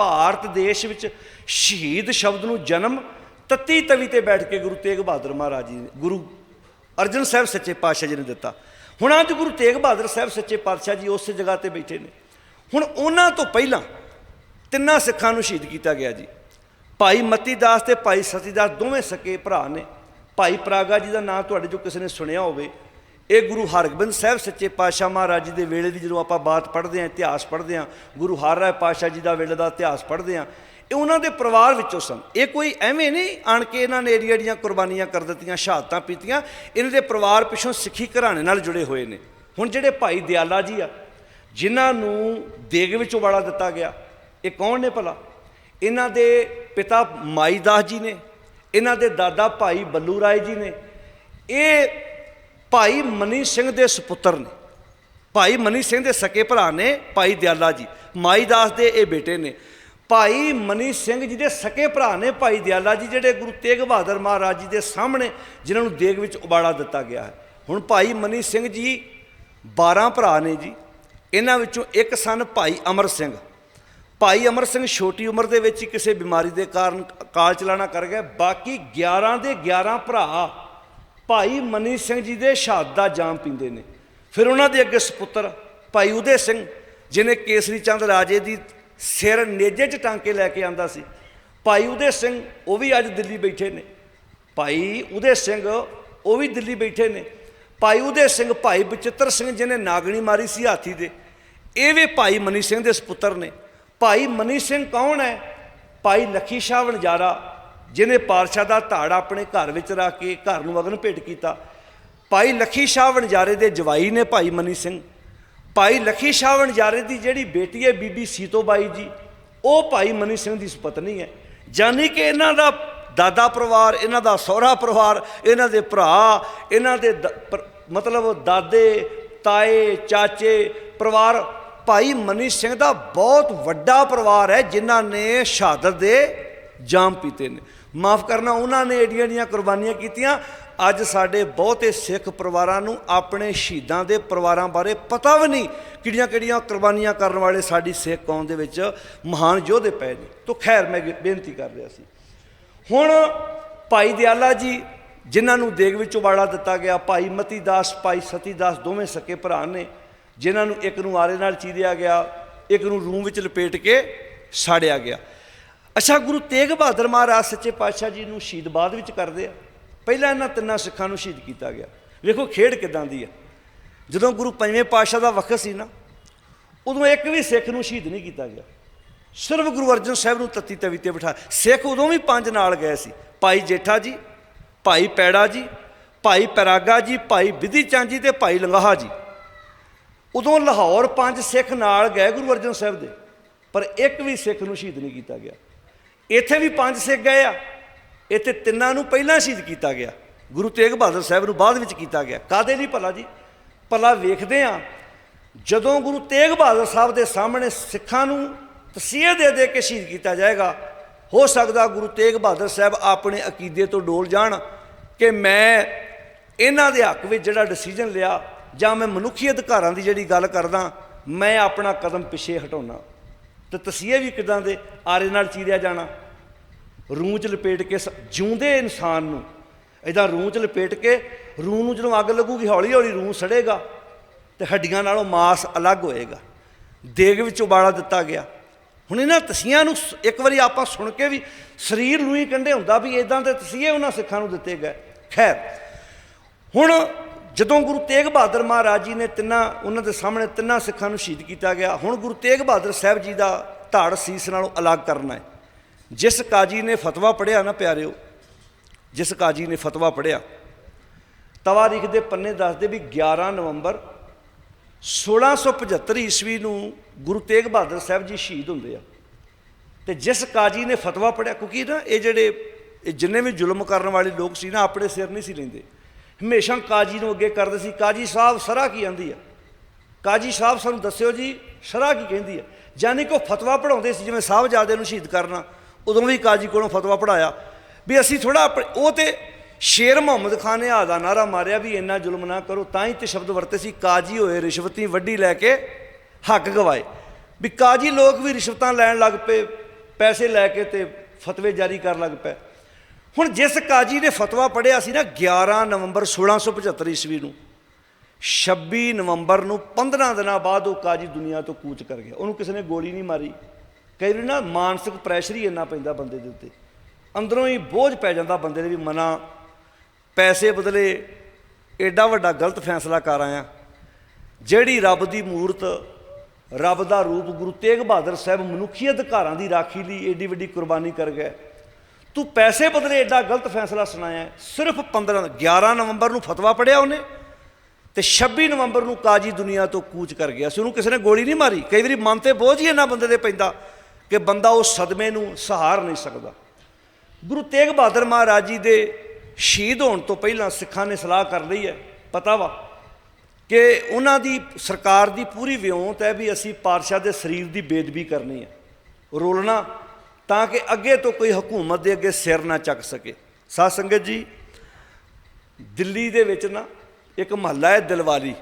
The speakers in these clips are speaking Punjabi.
ਭਾਰਤ ਦੇਸ਼ ਵਿੱਚ ਸ਼ਹੀਦ ਸ਼ਬਦ ਨੂੰ ਜਨਮ ਤਤੀ ਤਵੀ ਤੇ ਬੈਠ ਕੇ ਗੁਰੂ ਤੇਗ ਬਹਾਦਰ ਮਹਾਰਾਜ ਜੀ ਨੇ, ਗੁਰੂ ਅਰਜਨ ਸਾਹਿਬ ਸੱਚੇ ਪਾਤਸ਼ਾਹ ਜੀ ਨੇ ਦਿੱਤਾ। ਹੁਣ ਅੱਜ ਗੁਰੂ ਤੇਗ ਬਹਾਦਰ ਸਾਹਿਬ ਸੱਚੇ ਪਾਤਸ਼ਾਹ ਜੀ ਉਸੇ ਜਗ੍ਹਾ ਤੇ ਬੈਠੇ ਨੇ। ਹੁਣ ਉਹਨਾਂ ਤੋਂ ਪਹਿਲਾਂ ਤਿੰਨਾਂ ਸਿੱਖਾਂ ਨੂੰ ਸ਼ਹੀਦ ਕੀਤਾ ਗਿਆ ਜੀ। ਭਾਈ ਮਤੀ ਦਾਸ ਤੇ ਭਾਈ ਸਤੀ ਦਾਸ ਦੋਵੇਂ ਸਕੇ ਭਰਾ ਨੇ। ਭਾਈ ਪ੍ਰਾਗਾ ਜੀ ਦਾ ਨਾਮ ਤੁਹਾਡੇ ਜੋ ਕਿਸੇ ਨੇ ਸੁਣਿਆ ਹੋਵੇ ਇਹ ਗੁਰੂ ਹਰਗੋਬਿੰਦ ਸਾਹਿਬ ਸੱਚੇ ਪਾਤਸ਼ਾਹ ਮਹਾਰਾਜ ਜੀ ਦੇ ਵੇਲੇ ਦੀ ਜਦੋਂ ਆਪਾਂ ਬਾਤ ਪੜ੍ਹਦੇ ਹਾਂ, ਇਤਿਹਾਸ ਪੜ੍ਹਦੇ ਹਾਂ, ਗੁਰੂ ਹਰ ਰਾਏ ਪਾਤਸ਼ਾਹ ਜੀ ਦਾ ਵੇਲੇ ਦਾ ਇਤਿਹਾਸ ਪੜ੍ਹਦੇ ਹਾਂ, ਇਹ ਉਹਨਾਂ ਦੇ ਪਰਿਵਾਰ ਵਿੱਚੋਂ ਸਨ। ਇਹ ਕੋਈ ਐਵੇਂ ਨਹੀਂ ਆਣ ਕੇ ਇਹਨਾਂ ਨੇ ਏਡੀਆਂ ਏਡੀਆਂ ਕੁਰਬਾਨੀਆਂ ਕਰ ਦਿੱਤੀਆਂ, ਸ਼ਹਾਦਤਾਂ ਪੀਤੀਆਂ, ਇਹਨਾਂ ਦੇ ਪਰਿਵਾਰ ਪਿੱਛੋਂ ਸਿੱਖੀ ਘਰਾਣੇ ਨਾਲ ਜੁੜੇ ਹੋਏ ਨੇ। ਹੁਣ ਜਿਹੜੇ ਭਾਈ ਦਿਆਲਾ ਜੀ ਆ, ਜਿਨ੍ਹਾਂ ਨੂੰ ਦੇਗ ਵਿੱਚ ਉਬਾਲਾ ਦਿੱਤਾ ਗਿਆ, ਇਹ ਕੌਣ ਨੇ ਭਲਾ? ਇਹਨਾਂ ਦੇ ਪਿਤਾ ਮਾਈ ਦਾਸ ਜੀ ਨੇ, ਇਹਨਾਂ ਦੇ ਦਾਦਾ ਭਾਈ ਬੱਲੂ ਰਾਏ ਜੀ ਨੇ। ਇਹ ਭਾਈ ਮਨੀ ਸਿੰਘ ਦੇ ਸੁਪੁੱਤਰ ਨੇ। ਭਾਈ ਮਨੀ ਸਿੰਘ ਦੇ ਸਕੇ ਭਰਾ ਨੇ ਭਾਈ ਦਿਆਲਾ ਜੀ। ਮਾਈ ਦਾਸ ਦੇ ਇਹ ਬੇਟੇ ਨੇ। ਭਾਈ ਮਨੀ ਸਿੰਘ ਜੀ ਦੇ ਸਕੇ ਭਰਾ ਨੇ ਭਾਈ ਦਿਆਲਾ ਜੀ, ਜਿਹੜੇ ਗੁਰੂ ਤੇਗ ਬਹਾਦਰ ਮਹਾਰਾਜ ਜੀ ਦੇ ਸਾਹਮਣੇ ਜਿਨ੍ਹਾਂ ਨੂੰ ਦੇਗ ਵਿੱਚ ਉਬਾਲਾ ਦਿੱਤਾ ਗਿਆ ਹੈ। ਹੁਣ ਭਾਈ ਮਨੀ ਸਿੰਘ ਜੀ 12 ਭਰਾ ਨੇ ਜੀ। ਇਹਨਾਂ ਵਿੱਚੋਂ ਇੱਕ ਸਨ ਭਾਈ ਅਮਰ ਸਿੰਘ। ਭਾਈ ਅਮਰ ਸਿੰਘ ਛੋਟੀ ਉਮਰ ਦੇ ਵਿੱਚ ਹੀ ਕਿਸੇ ਬਿਮਾਰੀ ਦੇ ਕਾਰਨ ਕਾਲ ਚਲਾਣਾ ਕਰ ਗਿਆ। ਬਾਕੀ 11 ਦੇ 11 ਭਰਾ ਭਾਈ ਮਨੀ ਸਿੰਘ ਜੀ ਦੇ ਸ਼ਹਾਦਤ ਦਾ ਜਾਮ ਪੀਂਦੇ ਨੇ। ਫਿਰ ਉਹਨਾਂ ਦੇ ਅੱਗੇ ਸੁਪੁੱਤਰ ਭਾਈ ਉਦੇ ਸਿੰਘ ਜਿਨੇ ਕੇਸਰੀ ਚੰਦ ਰਾਜੇ ਦੀ ਸਿਰ ਨੇਜੇ 'ਚ ਟਾਂਕੇ ਲੈ ਕੇ ਆਂਦਾ ਸੀ। ਭਾਈ ਉਦੇ ਸਿੰਘ, ਉਹ ਵੀ ਅੱਜ ਦਿੱਲੀ ਬੈਠੇ ਨੇ। ਭਾਈ ਉਦੇ ਸਿੰਘ, ਉਹ ਵੀ ਦਿੱਲੀ ਬੈਠੇ ਨੇ। ਭਾਈ ਉਦੇ ਸਿੰਘ, ਭਾਈ ਬਚਿੱਤਰ ਸਿੰਘ, ਜਿਹਨੇ ਨਾਗਣੀ ਮਾਰੀ ਸੀ ਹਾਥੀ ਦੇ। ਇਹ ਵੀ ਭਾਈ ਮਨੀ ਸਿੰਘ ਦੇ ਸੁਪੁੱਤਰ ਨੇ। ਭਾਈ ਮਨੀ ਸਿੰਘ ਕੌਣ ਹੈ? ਭਾਈ ਲੱਖੀ ਸ਼ਾਹ ਵਣਜਾਰਾ ਜਿਹਨੇ ਪਾਤਸ਼ਾਹ ਦਾ ਧਾੜ ਆਪਣੇ ਘਰ ਵਿੱਚ ਰੱਖ ਕੇ ਘਰ ਨੂੰ ਅਗਨ ਭੇਟ ਕੀਤਾ। ਭਾਈ ਲੱਖੀ ਸ਼ਾਹ ਵਣਜਾਰੇ ਦੇ ਜਵਾਈ ਨੇ ਭਾਈ ਮਨੀ ਸਿੰਘ। ਭਾਈ ਲੱਖੀ ਸ਼ਾਹ ਵਣਜਾਰੇ ਦੀ ਜਿਹੜੀ ਬੇਟੀ ਹੈ ਬੀਬੀ ਸੀਤੋ ਬਾਈ ਜੀ, ਉਹ ਭਾਈ ਮਨੀ ਸਿੰਘ ਦੀ ਸੁਪਤਨੀ ਹੈ। ਜਾਨੀ ਕਿ ਇਹਨਾਂ ਦਾ ਦਾਦਾ ਪਰਿਵਾਰ, ਇਹਨਾਂ ਦਾ ਸਹੁਰਾ ਪਰਿਵਾਰ, ਇਹਨਾਂ ਦੇ ਭਰਾ, ਇਹਨਾਂ ਦੇ ਦ- ਮਤਲਬ ਦਾਦੇ, ਤਾਏ, ਚਾਚੇ, ਪਰਿਵਾਰ, ਭਾਈ ਮਨੀ ਸਿੰਘ ਦਾ ਬਹੁਤ ਵੱਡਾ ਪਰਿਵਾਰ ਹੈ, ਜਿਨ੍ਹਾਂ ਨੇ ਸ਼ਹਾਦਤ ਦੇ ਜਾਮ ਪੀਤੇ ਨੇ। ਮਾਫ ਕਰਨਾ, ਉਹਨਾਂ ਨੇ ਏਡੀਆਂ ਏਡੀਆਂ ਕੁਰਬਾਨੀਆਂ ਕੀਤੀਆਂ। ਅੱਜ ਸਾਡੇ ਬਹੁਤੇ ਸਿੱਖ ਪਰਿਵਾਰਾਂ ਨੂੰ, ਆਪਣੇ ਸ਼ਹੀਦਾਂ ਦੇ ਪਰਿਵਾਰਾਂ ਬਾਰੇ ਪਤਾ ਵੀ ਨਹੀਂ ਕਿਹੜੀਆਂ ਕਿਹੜੀਆਂ ਕੁਰਬਾਨੀਆਂ ਕਰਨ ਵਾਲੇ ਸਾਡੀ ਸਿੱਖ ਕੌਮ ਦੇ ਵਿੱਚ ਮਹਾਨ ਯੋਧੇ ਪਏ ਨੇ। ਤੋਂ ਖੈਰ, ਮੈਂ ਬੇਨਤੀ ਕਰ ਰਿਹਾ ਸੀ। ਹੁਣ ਭਾਈ ਦਿਆਲਾ ਜੀ, ਜਿਨ੍ਹਾਂ ਨੂੰ ਦੇਗ ਵਿੱਚ ਉਬਾਲਾ ਦਿੱਤਾ ਗਿਆ, ਭਾਈ ਮਤੀ ਦਾਸ, ਭਾਈ ਸਤੀ ਦਾਸ ਦੋਵੇਂ ਸਕੇ ਭਰਾ ਨੇ, ਜਿਨ੍ਹਾਂ ਨੂੰ ਇੱਕ ਨੂੰ ਆਰੇ ਨਾਲ ਚੀਰਿਆ ਗਿਆ, ਇੱਕ ਨੂੰ ਰੂਮ ਵਿੱਚ ਲਪੇਟ ਕੇ ਸਾੜਿਆ ਗਿਆ। ਅੱਛਾ, ਗੁਰੂ ਤੇਗ ਬਹਾਦਰ ਮਹਾਰਾਜ ਸੱਚੇ ਪਾਤਸ਼ਾਹ ਜੀ ਨੂੰ ਸ਼ਹੀਦ ਬਾਅਦ ਵਿੱਚ ਕਰਦੇ ਆ। ਪਹਿਲਾਂ ਇਹਨਾਂ ਤਿੰਨਾਂ ਸਿੱਖਾਂ ਨੂੰ ਸ਼ਹੀਦ ਕੀਤਾ ਗਿਆ। ਵੇਖੋ ਖੇਡ ਕਿਦਾਂ ਦੀ ਆ। ਜਦੋਂ ਗੁਰੂ ਪੰਜਵੇਂ ਪਾਤਸ਼ਾਹ ਦਾ ਵਕਤ ਸੀ ਨਾ, ਉਦੋਂ ਇੱਕ ਵੀ ਸਿੱਖ ਨੂੰ ਸ਼ਹੀਦ ਨਹੀਂ ਕੀਤਾ ਗਿਆ। ਸਿਰਫ ਗੁਰੂ ਅਰਜਨ ਸਾਹਿਬ ਨੂੰ ਤੱਤੀ ਤਵੀ ਤੇ ਬਿਠਾ ਸਿੱਖ ਉਦੋਂ ਵੀ ਪੰਜ ਨਾਲ ਗਏ ਸੀ। ਭਾਈ ਜੇਠਾ ਜੀ, ਭਾਈ ਪੈੜਾ ਜੀ, ਭਾਈ ਪੈਰਾਗਾ ਜੀ, ਭਾਈ ਵਿਧੀ ਚੰਦ ਜੀ ਤੇ ਭਾਈ ਲੰਗਾਹਾ ਜੀ। ਉਦੋਂ ਲਾਹੌਰ ਪੰਜ ਸਿੱਖ ਨਾਲ ਗਏ ਗੁਰੂ ਅਰਜਨ ਸਾਹਿਬ ਦੇ। ਪਰ ਇੱਕ ਵੀ ਸਿੱਖ ਨੂੰ ਸ਼ਹੀਦ ਨਹੀਂ ਕੀਤਾ ਗਿਆ। ਇੱਥੇ ਵੀ ਪੰਜ ਸਿੱਖ ਗਏ ਆ। ਇੱਥੇ ਤਿੰਨਾਂ ਨੂੰ ਪਹਿਲਾਂ ਸ਼ਹੀਦ ਕੀਤਾ ਗਿਆ। ਗੁਰੂ ਤੇਗ ਬਹਾਦਰ ਸਾਹਿਬ ਨੂੰ ਬਾਅਦ ਵਿੱਚ ਕੀਤਾ ਗਿਆ। ਕਾਦੇ ਲਈ ਭਲਾ ਜੀ? ਭਲਾ ਵੇਖਦੇ ਆ ਜਦੋਂ ਗੁਰੂ ਤੇਗ ਬਹਾਦਰ ਸਾਹਿਬ ਦੇ ਸਾਹਮਣੇ ਸਿੱਖਾਂ ਨੂੰ ਤਸੀਹੇ ਦੇ ਦੇ ਕੇ ਸ਼ਹੀਦ ਕੀਤਾ ਜਾਏਗਾ, ਹੋ ਸਕਦਾ ਗੁਰੂ ਤੇਗ ਬਹਾਦਰ ਸਾਹਿਬ ਆਪਣੇ ਅਕੀਦੇ ਤੋਂ ਡੋਲ ਜਾਣ ਕਿ ਮੈਂ ਇਹਨਾਂ ਦੇ ਹੱਕ ਵਿੱਚ ਜਿਹੜਾ ਡਿਸੀਜਨ ਲਿਆ ਜਾਂ ਮੈਂ ਮਨੁੱਖੀ ਅਧਿਕਾਰਾਂ ਦੀ ਜਿਹੜੀ ਗੱਲ ਕਰਦਾ, ਮੈਂ ਆਪਣਾ ਕਦਮ ਪਿੱਛੇ ਹਟਾਉਣਾ। ਤੇ ਤਸੀਹੇ ਵੀ ਕਿਦਾਂ ਦੇ ਆਰੇ ਨਾਲ ਚੀਰਿਆ ਜਾਣਾ? ਰੂਹ ਚ ਲਪੇਟ ਕੇ ਸ- ਜਿਉਂਦੇ ਇਨਸਾਨ ਨੂੰ ਇਦਾਂ ਰੂਹ ਚ ਲਪੇਟ ਕੇ ਰੂਹ ਨੂੰ ਜਦੋਂ ਅੱਗ ਲੱਗੂਗੀ ਹੌਲੀ ਹੌਲੀ ਰੂਹ ਸੜੇਗਾ ਤੇ ਹੱਡੀਆਂ ਨਾਲੋਂ ਮਾਸ ਅਲੱਗ ਹੋਏਗਾ। ਦੇਗ ਵਿੱਚ ਉਬਾਲਾ ਦਿੱਤਾ ਗਿਆ। ਹੁਣ ਇਹਨਾਂ ਤਸੀਆਂ ਨੂੰ ਸ- ਇੱਕ ਵਾਰੀ ਆਪਾਂ ਸੁਣ ਕੇ ਵੀ ਸਰੀਰ ਨੂੰ ਹੀ ਕੰਢੇ ਹੁੰਦਾ ਵੀ ਇਦਾਂ ਦੇ ਤਸੀਹੇ ਉਹਨਾਂ ਸਿੱਖਾਂ ਨੂੰ ਦਿੱਤੇ ਗਏ। ਖੈਰ, ਹੁਣ ਜਦੋਂ ਗੁਰੂ ਤੇਗ ਬਹਾਦਰ ਮਹਾਰਾਜ ਜੀ ਨੇ ਤਿੰਨਾਂ, ਉਹਨਾਂ ਦੇ ਸਾਹਮਣੇ ਤਿੰਨਾਂ ਸਿੱਖਾਂ ਨੂੰ ਸ਼ਹੀਦ ਕੀਤਾ ਗਿਆ, ਹੁਣ ਗੁਰੂ ਤੇਗ ਬਹਾਦਰ ਸਾਹਿਬ ਜੀ ਦਾ ਧਾੜ ਸੀਸ ਨਾਲੋਂ ਅਲੱਗ ਕਰਨਾ ਹੈ। ਜਿਸ ਕਾਜੀ ਨੇ ਫਤਵਾ ਪੜਿਆ ਨਾ ਪਿਆਰਿਓ, ਜਿਸ ਕਾਜੀ ਨੇ ਫਤਵਾ ਪੜਿਆ ਤਵਾਰੀਖ ਦੇ ਪੰਨੇ ਦੱਸਦੇ ਵੀ 11 ਨਵੰਬਰ 1675 ਈਸਵੀ ਨੂੰ ਗੁਰੂ ਤੇਗ ਬਹਾਦਰ ਸਾਹਿਬ ਜੀ ਸ਼ਹੀਦ ਹੁੰਦੇ ਆ। ਤੇ ਜਿਸ ਕਾਜੀ ਨੇ ਫਤਵਾ ਪੜਿਆ ਕਿਉਂਕਿ ਨਾ ਇਹ ਜਿਹੜੇ, ਇਹ ਜਿੰਨੇ ਵੀ ਜ਼ੁਲਮ ਕਰਨ ਵਾਲੇ ਲੋਕ ਸੀ ਨਾ, ਆਪਣੇ ਸਿਰ ਨਹੀਂ ਸੀ ਲੈਂਦੇ। ਹਮੇਸ਼ਾ ਕਾਜੀ ਨੂੰ ਅੱਗੇ ਕਰਦੇ ਸੀ। ਕਾਜੀ ਸਾਹਿਬ ਸਰਾ ਕੀ ਆਂਦੀ ਹੈ ਕਾਜੀ ਸਾਹਿਬ ਸਾਨੂੰ ਦੱਸਿਓ ਜੀ, ਸਰਾ ਕੀ ਕਹਿੰਦੀ ਹੈ ਯਾਨੀ ਕਿ ਉਹ ਫਤਵਾ ਪੜਾਉਂਦੇ ਸੀ, ਜਿਵੇਂ ਸਾਹਿਬਜ਼ਾਦੇ ਨੂੰ ਸ਼ਹੀਦ ਕਰਨਾ। ਉਦੋਂ ਵੀ ਕਾਜੀ ਕੋਲੋਂ ਫਤਵਾ ਪੜਾਇਆ ਵੀ ਅਸੀਂ ਥੋੜਾ ਉਹ ਤੇ ਸ਼ੇਰ ਮੁਹੰਮਦ ਖਾਨ ਨੇ ਆਦਾ ਨਾਰਾ ਮਾਰਿਆ ਵੀ ਇੰਨਾ ਜ਼ੁਲਮ ਨਾ ਕਰੋ, ਤਾਂ ਹੀ ਤੇ ਸ਼ਬਦ ਵਰਤੇ ਸੀ, ਕਾਜੀ ਹੋਏ, ਰਿਸ਼ਵਤੀ ਵੱਡੀ ਲੈ ਕੇ ਹੱਕ ਗਵਾਏ। ਵੀ ਕਾਜੀ ਲੋਕ ਵੀ ਰਿਸ਼ਵਤਾਂ ਲੈਣ ਲੱਗ ਪਏ, ਪੈਸੇ ਲੈ ਕੇ ਤੇ ਫਤਵੇ ਜਾਰੀ ਕਰਨ ਲੱਗ ਪਏ। ਹੁਣ ਜਿਸ ਕਾਜੀ ਨੇ ਫਤਵਾ ਪੜਿਆ ਸੀ ਨਾ 11 ਨਵੰਬਰ 1675 ਈਸਵੀ ਨੂੰ 26 ਨਵੰਬਰ ਨੂੰ 15 ਦਿਨਾਂ ਬਾਅਦ ਉਹ ਕਾਜੀ ਦੁਨੀਆ ਤੋਂ ਕੂਚ ਕਰ ਗਿਆ। ਉਹਨੂੰ ਕਿਸੇ ਨੇ ਗੋਲੀ ਨਹੀਂ ਮਾਰੀ। ਕਈ ਵਾਰੀ ਨਾ ਮਾਨਸਿਕ ਪ੍ਰੈਸ਼ਰ ਹੀ ਇੰਨਾ ਪੈਂਦਾ ਬੰਦੇ ਦੇ ਉੱਤੇ। ਅੰਦਰੋਂ ਹੀ ਬੋਝ ਪੈ ਜਾਂਦਾ ਬੰਦੇ ਦੇ ਵੀ ਮਨਾ, ਪੈਸੇ ਬਦਲੇ ਐਡਾ ਵੱਡਾ ਗਲਤ ਫੈਸਲਾ ਕਰ ਆਇਆ। ਜਿਹੜੀ ਰੱਬ ਦੀ ਮੂਰਤ, ਰੱਬ ਦਾ ਰੂਪ ਗੁਰੂ ਤੇਗ ਬਹਾਦਰ ਸਾਹਿਬ ਮਨੁੱਖੀ ਅਧਿਕਾਰਾਂ ਦੀ ਰਾਖੀ ਲਈ ਏਡੀ ਵੱਡੀ ਕੁਰਬਾਨੀ ਕਰ ਗਏ। ਤੂੰ ਪੈਸੇ ਬਦਲੇ ਐਡਾ ਗਲਤ ਫੈਸਲਾ ਸੁਣਾਇਆ। ਸਿਰਫ 15 11 ਨਵੰਬਰ ਨੂੰ ਫਤਵਾ ਪੜਿਆ ਉਹਨੇ ਤੇ 26 ਨਵੰਬਰ ਨੂੰ ਕਾਜੀ ਦੁਨੀਆ ਤੋਂ ਕੂਚ ਕਰ ਗਿਆ। ਸੀ ਉਹਨੂੰ ਕਿਸੇ ਨੇ ਗੋਲੀ ਨਹੀਂ ਮਾਰੀ। ਕਈ ਵਾਰੀ ਮਨ ਤੇ ਬੋਝ ਹੀ ਇੰਨਾ ਬੰਦੇ ਦੇ ਪੈਂਦਾ ਕਿ ਬੰਦਾ ਉਸ ਸਦਮੇ ਨੂੰ ਸਹਾਰ ਨਹੀਂ ਸਕਦਾ। ਗੁਰੂ ਤੇਗ ਬਹਾਦਰ ਮਹਾਰਾਜ ਜੀ ਦੇ ਸ਼ਹੀਦ ਹੋਣ ਤੋਂ ਪਹਿਲਾਂ ਸਿੱਖਾਂ ਨੇ ਸਲਾਹ ਕਰ ਲਈ ਹੈ। ਪਤਾ ਵਾ ਕਿ ਉਹਨਾਂ ਦੀ ਸਰਕਾਰ ਦੀ ਪੂਰੀ ਵਿਉਂਤ ਹੈ ਵੀ ਅਸੀਂ ਪਾਤਸ਼ਾਹ ਦੇ ਸਰੀਰ ਦੀ ਬੇਦਬੀ ਕਰਨੀ ਹੈ। ਰੋਲਣਾ ਤਾਂ ਕਿ ਅੱਗੇ ਤੋਂ ਕੋਈ ਹਕੂਮਤ ਦੇ ਅੱਗੇ ਸਿਰ ਨਾ ਚੱਕ ਸਕੇ। ਸਾਧ ਸੰਗਤ ਜੀ, ਦਿੱਲੀ ਦੇ ਵਿੱਚ ਨਾ ਇੱਕ ਮਹੱਲਾ ਹੈ ਦਿਲਵਾਲੀ।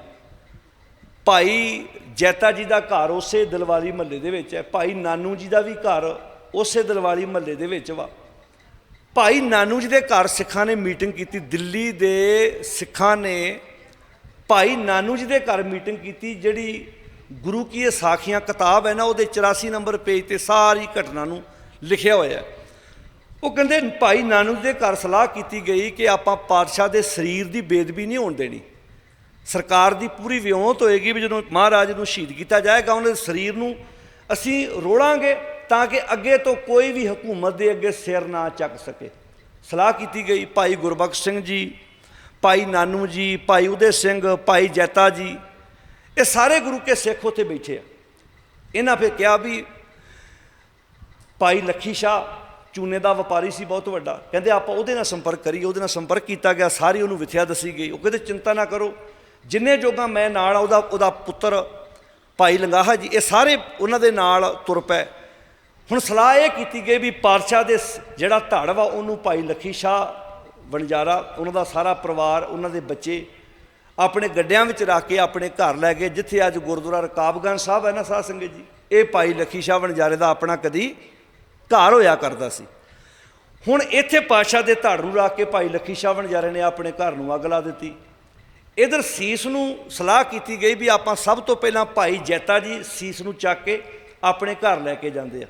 ਭਾਈ ਜੈਤਾ ਜੀ ਦਾ ਘਰ ਉਸੇ ਦਿਲਵਾਲੀ ਮਹੱਲੇ ਦੇ ਵਿੱਚ ਹੈ। ਭਾਈ ਨਾਨੂ ਜੀ ਦਾ ਵੀ ਘਰ ਉਸੇ ਦਿਲਵਾਲੀ ਮਹੱਲੇ ਦੇ ਵਿੱਚ ਵਾ। ਭਾਈ ਨਾਨੂ ਜੀ ਦੇ ਘਰ ਸਿੱਖਾਂ ਨੇ ਮੀਟਿੰਗ ਕੀਤੀ। ਦਿੱਲੀ ਦੇ ਸਿੱਖਾਂ ਨੇ ਭਾਈ ਨਾਨੂ ਜੀ ਦੇ ਘਰ ਮੀਟਿੰਗ ਕੀਤੀ, ਜਿਹੜੀ ਗੁਰੂ ਕੀ ਇਹ ਸਾਖੀਆਂ ਕਿਤਾਬ ਹੈ ਨਾ, ਉਹਦੇ 84 ਨੰਬਰ ਪੇਜ ਤੇ ਸਾਰੀ ਘਟਨਾ ਨੂੰ ਲਿਖਿਆ ਹੋਇਆ ਉਹ ਕਹਿੰਦੇ, ਭਾਈ ਨਾਨੂ ਦੇ ਘਰ ਸਲਾਹ ਕੀਤੀ ਗਈ ਕਿ ਆਪਾਂ ਪਾਤਸ਼ਾਹ ਦੇ ਸਰੀਰ ਦੀ ਬੇਦਬੀ ਨਹੀਂ ਹੋਣ ਦੇਣੀ। ਸਰਕਾਰ ਦੀ ਪੂਰੀ ਵਿਉਂਤ ਹੋਏਗੀ ਵੀ ਜਦੋਂ ਮਹਾਰਾਜ ਨੂੰ ਸ਼ਹੀਦ ਕੀਤਾ ਜਾਏਗਾ, ਉਹਨਾਂ ਦੇ ਸਰੀਰ ਨੂੰ ਅਸੀਂ ਰੋੜਾਂਗੇ ਤਾਂ ਕਿ ਅੱਗੇ ਤੋਂ ਕੋਈ ਵੀ ਹਕੂਮਤ ਦੇ ਅੱਗੇ ਸਿਰ ਨਾ ਚੱਕ ਸਕੇ। ਸਲਾਹ ਕੀਤੀ ਗਈ ਭਾਈ ਗੁਰਬਖਸ਼ ਸਿੰਘ ਜੀ, ਭਾਈ ਨਾਨੂ ਜੀ, ਭਾਈ ਉਦੇ ਸਿੰਘ, ਭਾਈ ਜੈਤਾ ਜੀ, ਇਹ ਸਾਰੇ ਗੁਰੂ ਕੇ ਸਿੱਖ ਉੱਥੇ ਬੈਠੇ ਆ। ਇਹਨਾਂ ਫਿਰ ਕਿਹਾ ਵੀ ਭਾਈ ਲੱਖੀ ਸ਼ਾਹ ਚੂਨੇ ਦਾ ਵਪਾਰੀ ਸੀ ਬਹੁਤ ਵੱਡਾ। ਕਹਿੰਦੇ ਆਪਾਂ ਉਹਦੇ ਨਾਲ ਸੰਪਰਕ ਕਰੀਏ ਉਹਦੇ ਨਾਲ ਸੰਪਰਕ ਕੀਤਾ ਗਿਆ ਸਾਰੀ ਉਹਨੂੰ ਵਿਥਿਆ ਦੱਸੀ ਗਈ। ਉਹ ਕਹਿੰਦੇ ਚਿੰਤਾ ਨਾ ਕਰੋ ਜਿੰਨੇ ਜੋਗਾ ਮੈਂ ਨਾਲ ਆ, ਉਹਦਾ ਉਹਦਾ ਪੁੱਤਰ ਭਾਈ ਲੰਗਾਹਾ ਜੀ ਇਹ ਸਾਰੇ ਉਹਨਾਂ ਦੇ ਨਾਲ ਤੁਰ ਪਏ। ਹੁਣ ਸਲਾਹ ਇਹ ਕੀਤੀ ਗਈ ਵੀ ਪਾਤਸ਼ਾਹ ਦੇ ਸ- ਜਿਹੜਾ ਧੜ ਵਾ ਉਹਨੂੰ ਭਾਈ ਲੱਖੀ ਸ਼ਾਹ ਵਣਜਾਰਾ ਉਹਨਾਂ ਦਾ ਸਾਰਾ ਪਰਿਵਾਰ ਉਹਨਾਂ ਦੇ ਬੱਚੇ ਆਪਣੇ ਗੱਡਿਆਂ ਵਿੱਚ ਰੱਖ ਕੇ ਆਪਣੇ ਘਰ ਲੈ ਗਏ ਜਿੱਥੇ ਅੱਜ ਗੁਰਦੁਆਰਾ ਰਕਾਬਗੰਜ ਸਾਹਿਬ ਹੈ ਨਾ ਸਾਧ ਸੰਗਤ ਜੀ? ਇਹ ਭਾਈ ਲੱਖੀ ਸ਼ਾਹ ਵਣਜਾਰੇ ਦਾ ਆਪਣਾ ਕਦੀ ਘਰ ਹੋਇਆ ਕਰਦਾ ਸੀ। ਹੁਣ ਇੱਥੇ ਪਾਤਸ਼ਾਹ ਦੇ ਧਾੜੂ ਨੂੰ ਰੱਖ ਕੇ ਭਾਈ ਲੱਖੀ ਸ਼ਾਹ ਵਣਜਾਰੇ ਨੇ, ਆਪਣੇ ਘਰ ਨੂੰ ਅੱਗ ਲਾ ਦਿੱਤੀ। ਇਧਰ ਸੀਸ ਨੂੰ ਸਲਾਹ ਕੀਤੀ ਗਈ ਵੀ ਆਪਾਂ ਸਭ ਤੋਂ ਪਹਿਲਾਂ ਭਾਈ ਜੈਤਾ ਜੀ ਸੀਸ ਨੂੰ ਚੱਕ ਕੇ ਆਪਣੇ ਘਰ ਲੈ ਕੇ ਜਾਂਦੇ ਆ।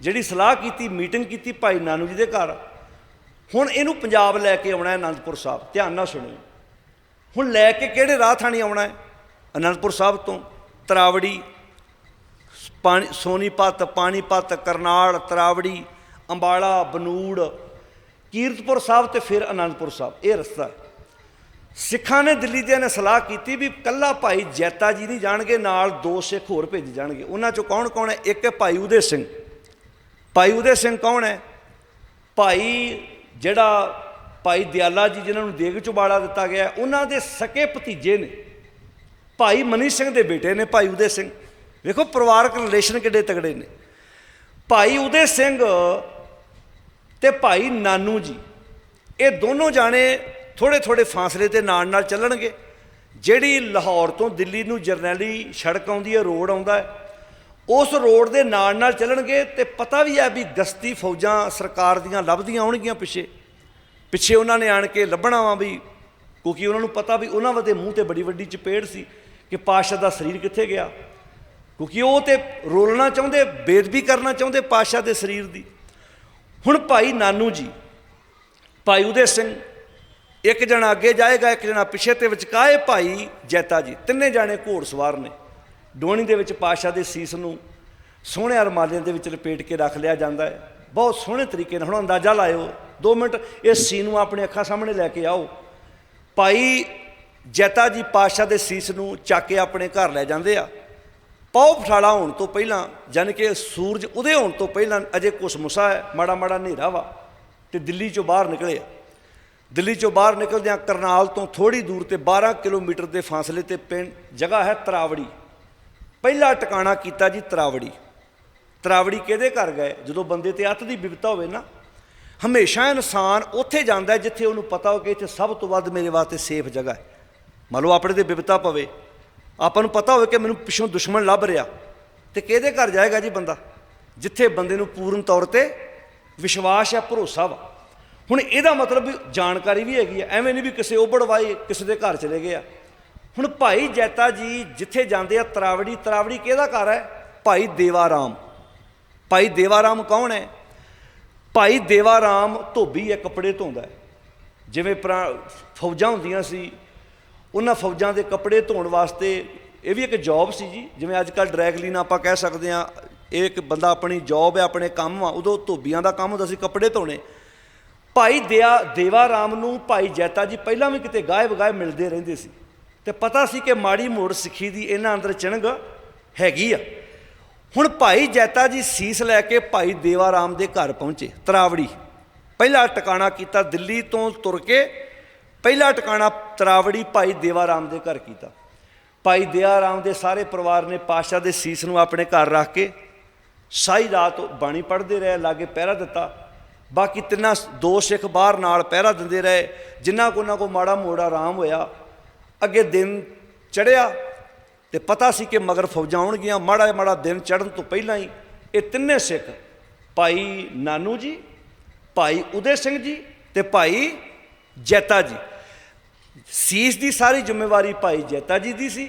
ਜਿਹੜੀ ਸਲਾਹ ਕੀਤੀ, ਮੀਟਿੰਗ ਕੀਤੀ ਭਾਈ ਨਾਨੂ ਜੀ ਦੇ ਘਰ। ਹੁਣ ਇਹਨੂੰ ਪੰਜਾਬ ਲੈ ਕੇ ਆਉਣਾ ਹੈ ਅਨੰਦਪੁਰ ਸਾਹਿਬ। ਧਿਆਨ ਨਾਲ ਸੁਣਿਓ। ਹੁਣ ਲੈ ਕੇ ਕਿਹੜੇ ਰਾਹ ਥਾਣੀ ਆਉਣਾ ਹੈ? ਅਨੰਦਪੁਰ ਸਾਹਿਬ ਤੋਂ, ਤਰਾਵੜੀ ਪਾਣੀ ਸੋਨੀਪਤ ਪਾਣੀਪਤ ਕਰਨਾਲ, ਤਰਾਵੜੀ, ਅੰਬਾਲਾ, ਬਨੂੜ, ਕੀਰਤਪੁਰ ਸਾਹਿਬ ਤੇ ਫਿਰ ਅਨੰਦਪੁਰ ਸਾਹਿਬ। ਇਹ ਰਸਤਾ ਸਿੱਖਾਂ ਨੇ ਦਿੱਲੀ ਦੇ ਨੇ ਸਲਾਹ ਕੀਤੀ ਵੀ ਕੱਲਾ ਭਾਈ ਜੈਤਾ ਜੀ ਨਹੀਂ ਜਾਣਗੇ, ਨਾਲ ਦੋ ਸਿੱਖ ਹੋਰ ਭੇਜ ਜਾਣਗੇ। ਉਹਨਾਂ ਚੋਂ ਕੌਣ ਕੌਣ ਹੈ? ਇੱਕ ਹੈ ਭਾਈ ਉਦੇ ਸਿੰਘ। ਭਾਈ ਉਦੇ ਸਿੰਘ ਕੌਣ ਹੈ? ਭਾਈ ਜਿਹੜਾ ਭਾਈ ਦਿਆਲਾ ਜੀ ਜਿਨ੍ਹਾਂ ਨੂੰ ਦੇਗ ਚੁਬਾਲਾ ਦਿੱਤਾ ਗਿਆ ਉਹਨਾਂ ਦੇ ਸਕੇ ਭਤੀਜੇ ਨੇ। ਭਾਈ ਮਨੀ ਸਿੰਘ ਦੇ ਬੇਟੇ ਨੇ ਭਾਈ ਉਦੇ ਸਿੰਘ। ਵੇਖੋ, ਪਰਿਵਾਰਕ ਰਿਲੇਸ਼ਨ ਕਿੱਡੇ ਤਗੜੇ ਨੇ। ਭਾਈ ਉਦੇ ਸਿੰਘ ਤੇ ਭਾਈ ਨਾਨੂ ਜੀ, ਇਹ ਦੋਨੋਂ ਜਾਣੇ ਥੋੜੇ ਥੋੜੇ ਫਾਸਲੇ ਤੇ ਨਾਲ ਨਾਲ ਚੱਲਣਗੇ। ਜਿਹੜੀ ਲਾਹੌਰ ਤੋਂ ਦਿੱਲੀ ਨੂੰ ਜਰਨੈਲੀ ਸੜਕ ਆਉਂਦੀ ਹੈ, ਰੋਡ ਆਉਂਦਾ ਹੈ, ਉਸ ਰੋਡ ਦੇ ਨਾਲ ਨਾਲ ਚੱਲਣਗੇ ਤੇ ਪਤਾ ਵੀ ਹੈ ਵੀ ਗਸਤੀ ਫੌਜਾਂ ਸਰਕਾਰ ਦੀਆਂ ਲੱਭਦੀਆਂ ਆਉਣਗੀਆਂ ਪਿੱਛੇ। ਪਿੱਛੇ ਉਹਨਾਂ ਨੇ ਆਣ ਕੇ ਲੱਭਣਾ ਵਾ ਵੀ, ਕਿਉਂਕਿ ਉਹਨਾਂ ਨੂੰ ਪਤਾ ਵੀ ਉਹਨਾਂ ਦੇ ਮੂੰਹ ਤੇ ਬੜੀ ਵੱਡੀ ਚਪੇੜ ਸੀ ਕਿ ਪਾਸ਼ਾ ਦਾ ਸਰੀਰ ਕਿੱਥੇ ਗਿਆ। ਕਿਉਂਕਿ ਉਹ ਤੇ ਰੋਲਣਾ ਚਾਹੁੰਦੇ ਬੇਦਬੀ ਕਰਨਾ ਚਾਹੁੰਦੇ ਪਾਸ਼ਾ ਦੇ ਸਰੀਰ ਦੀ। ਹੁਣ ਭਾਈ ਨਾਨੂ ਜੀ, ਭਾਈ ਉਦੇ ਸਿੰਘ, ਇੱਕ ਜਣਾ ਅੱਗੇ ਜਾਏਗਾ, ਇੱਕ ਜਣਾ ਪਿੱਛੇ ਤੇ ਵਿਚਕਾਏ ਭਾਈ ਜੈਤਾ ਜੀ। ਤਿੰਨੇ ਜਾਣੇ ਘੋੜਸਵਾਰ ਨੇ। ਡੋਣੀ ਦੇ ਵਿੱਚ ਪਾਸ਼ਾ ਦੇ ਸੀਸ ਨੂੰ ਸੋਹਣੇ ਅਰਮਾਲਿਆਂ ਦੇ ਵਿੱਚ ਲਪੇਟ ਕੇ ਰੱਖ ਲਿਆ ਜਾਂਦਾ ਹੈ। ਬਹੁਤ ਸੋਹਣੇ ਤਰੀਕੇ ਨਾਲ ਹੁਣ ਅੰਦਾਜ਼ਾ ਲਾਇਓ। 2 ਮਿੰਟ, ਇਸ ਸੀਨ ਨੂੰ ਆਪਣੇ ਅੱਖਾਂ ਸਾਹਮਣੇ ਲੈ ਕੇ ਆਓ। ਭਾਈ ਜੈਤਾ ਜੀ ਪਾਸ਼ਾ ਦੇ ਸੀਸ ਨੂੰ ਚੱਕ ਕੇ ਆਪਣੇ ਘਰ ਲੈ ਜਾਂਦੇ ਆ। ਪੌ ਫਟਾਲਾ ਹੋਣ ਤੋਂ ਪਹਿਲਾਂ ਯਾਨੀ ਕਿ ਸੂਰਜ ਉਦੇ ਹੋਣ ਤੋਂ ਪਹਿਲਾਂ ਅਜੇ ਕੁਛ ਮੁਸਾ ਹੈ, ਮਾੜਾ ਮਾੜਾ ਹਨੇਰਾ ਵਾ, ਤੇ ਦਿੱਲੀ ਚੋਂ ਬਾਹਰ ਨਿਕਲੇ ਆ। ਦਿੱਲੀ ਚੋਂ ਬਾਹਰ ਨਿਕਲਦਿਆਂ ਕਰਨਾਲ ਤੋਂ ਥੋੜੀ ਦੂਰ ਤੇ 12 ਕਿਲੋਮੀਟਰ ਦੇ ਫਾਸਲੇ ਤੇ ਪਿੰਡ, ਜਗ੍ਹਾ ਹੈ ਤਰਾਵੜੀ। ਪਹਿਲਾ ਟਿਕਾਣਾ ਕੀਤਾ ਜੀ ਤਰਾਵੜੀ। ਤਰਾਵੜੀ ਕਿਹਦੇ ਘਰ ਗਏ? ਜਦੋਂ ਬੰਦੇ ਤੇ ਅੱਤ ਦੀ ਵਿਪਤਾ ਹੋਵੇ ਨਾ, ਹਮੇਸ਼ਾ ਇਨਸਾਨ ਉੱਥੇ ਜਾਂਦਾ ਜਿੱਥੇ ਉਹਨੂੰ ਪਤਾ ਹੋ ਕਿ ਇੱਥੇ ਸਭ ਤੋਂ ਵੱਧ ਮੇਰੇ ਵਾਸਤੇ ਸੇਫ ਜਗ੍ਹਾ ਹੈ। ਮੰਨ ਲਓ ਆਪਣੇ ਤੇ ਵਿਪਤਾ ਪਵੇ ਆਪਾਂ ਨੂੰ ਪਤਾ ਹੋਵੇ ਕਿ ਮੈਨੂੰ ਪਿੱਛੋਂ ਦੁਸ਼ਮਣ ਲੱਭ ਰਿਹਾ। ਤੇ ਕਿਹਦੇ ਘਰ ਜਾਏਗਾ ਜੀ ਬੰਦਾ? ਜਿੱਥੇ ਬੰਦੇ ਨੂੰ ਪੂਰਨ ਤੌਰ ਤੇ ਵਿਸ਼ਵਾਸ ਹੈ ਭਰੋਸਾ ਵਾ। ਹੁਣ ਇਹਦਾ ਮਤਲਬ ਵੀ ਜਾਣਕਾਰੀ ਵੀ ਹੈਗੀ ਆ। ਐਵੇਂ ਨਹੀਂ ਵੀ ਕਿਸੇ ਓਬੜਵਾਈ ਕਿਸੇ ਦੇ ਘਰ ਚਲੇ ਗਏ ਆ। ਹੁਣ ਭਾਈ ਜੈਤਾ ਜੀ ਜਿੱਥੇ ਜਾਂਦੇ ਆ, ਤਰਾਵੜੀ ਤਰਾਵੜੀ ਕਿਹਦਾ ਘਰ ਹੈ? ਭਾਈ ਦੇਵਾਰਾਮ। ਭਾਈ ਦੇਵਾਰਾਮ ਕੌਣ ਹੈ? ਭਾਈ ਦੇਵਾਰਾਮ ਧੋਬੀ ਹੈ, ਕੱਪੜੇ ਧੋਂਦਾ ਜਿਵੇਂ ਪੁਰਾ- ਫੌਜਾਂ ਹੁੰਦੀਆਂ ਸੀ ਉਹਨਾਂ ਫੌਜਾਂ ਦੇ ਕੱਪੜੇ ਧੋਣ ਵਾਸਤੇ ਇਹ ਵੀ ਇੱਕ ਜੌਬ ਸੀ ਜੀ। ਜਿਵੇਂ ਅੱਜ ਕੱਲ ਡਰੈਗਲੀਨ ਆਪਾਂ ਕਹਿ ਸਕਦੇ ਆ ਇਹ ਇੱਕ ਬੰਦਾ ਆਪਣੀ ਜੌਬ ਹੈ, ਆਪਣੇ ਕੰਮ ਆ, ਉਦੋਂ ਧੋਬੀਆਂ ਦਾ ਕੰਮ ਹੁੰਦਾ ਸੀ, ਕੱਪੜੇ ਧੋਣੇ। ਭਾਈ ਦਿਆ, ਦੇਵਾ ਰਾਮ ਨੂੰ ਭਾਈ ਜੈਤਾ ਜੀ ਪਹਿਲਾਂ ਵੀ ਕਿਤੇ ਗਾਇਬ ਗਾਇਬ ਮਿਲਦੇ ਰਹਿੰਦੇ ਸੀ। ਤੇ ਪਤਾ ਸੀ ਕਿ ਮਾੜੀ ਮੋੜ ਸਿੱਖੀ ਦੀ ਇਹਨਾਂ ਅੰਦਰ ਚਿਣਗ ਹੈਗੀ ਆ। ਹੁਣ ਭਾਈ ਜੈਤਾ ਜੀ ਸੀਸ ਲੈ ਕੇ ਭਾਈ ਦੇਵਾ ਰਾਮ ਦੇ ਘਰ ਪਹੁੰਚੇ, ਤਰਾਵੜੀ। ਪਹਿਲਾ ਟਿਕਾਣਾ ਕੀਤਾ, ਦਿੱਲੀ ਤੋਂ ਤੁਰ ਕੇ ਪਹਿਲਾ ਟਿਕਾਣਾ ਤਰਾਵੜੀ ਭਾਈ ਦੇਵਾ ਰਾਮ ਦੇ ਘਰ ਕੀਤਾ। ਭਾਈ ਦਇਆ ਰਾਮ ਦੇ ਸਾਰੇ ਪਰਿਵਾਰ ਨੇ ਪਾਸ਼ਾ ਦੇ ਸੀਸ ਨੂੰ ਆਪਣੇ ਘਰ ਰੱਖ ਕੇ ਸਾਰੀ ਰਾਤ ਬਾਣੀ ਪੜ੍ਹਦੇ ਰਹੇ, ਲਾਗੇ ਪਹਿਰਾ ਦਿੱਤਾ। ਬਾਕੀ ਤਿੰਨਾਂ ਦੋ ਸਿੱਖ ਬਾਹਰ ਨਾਲ ਪਹਿਰਾ ਦਿੰਦੇ ਰਹੇ, ਜਿੰਨਾ ਕੋ ਉਹਨਾਂ ਕੋ ਮਾੜਾ ਮੋੜਾ ਆਰਾਮ ਹੋਇਆ, ਅੱਗੇ ਦਿਨ ਚੜਿਆ ਤੇ ਪਤਾ ਸੀ ਕਿ ਮਗਰ ਫੌਜਾਂ ਆਉਣਗੀਆਂ, ਮਾੜਾ ਮਾੜਾ ਦਿਨ ਚੜਨ ਤੋਂ ਪਹਿਲਾਂ ਹੀ ਇਹ ਤਿੰਨੇ ਸਿੱਖ, ਭਾਈ ਨਾਨੂ ਜੀ, ਭਾਈ ਉਦੇ ਸਿੰਘ ਜੀ ਤੇ ਭਾਈ ਜੈਤਾ ਜੀ। ਸੀਸ ਦੀ ਸਾਰੀ ਜ਼ਿੰਮੇਵਾਰੀ ਭਾਈ ਜੈਤਾ ਜੀ ਦੀ ਸੀ।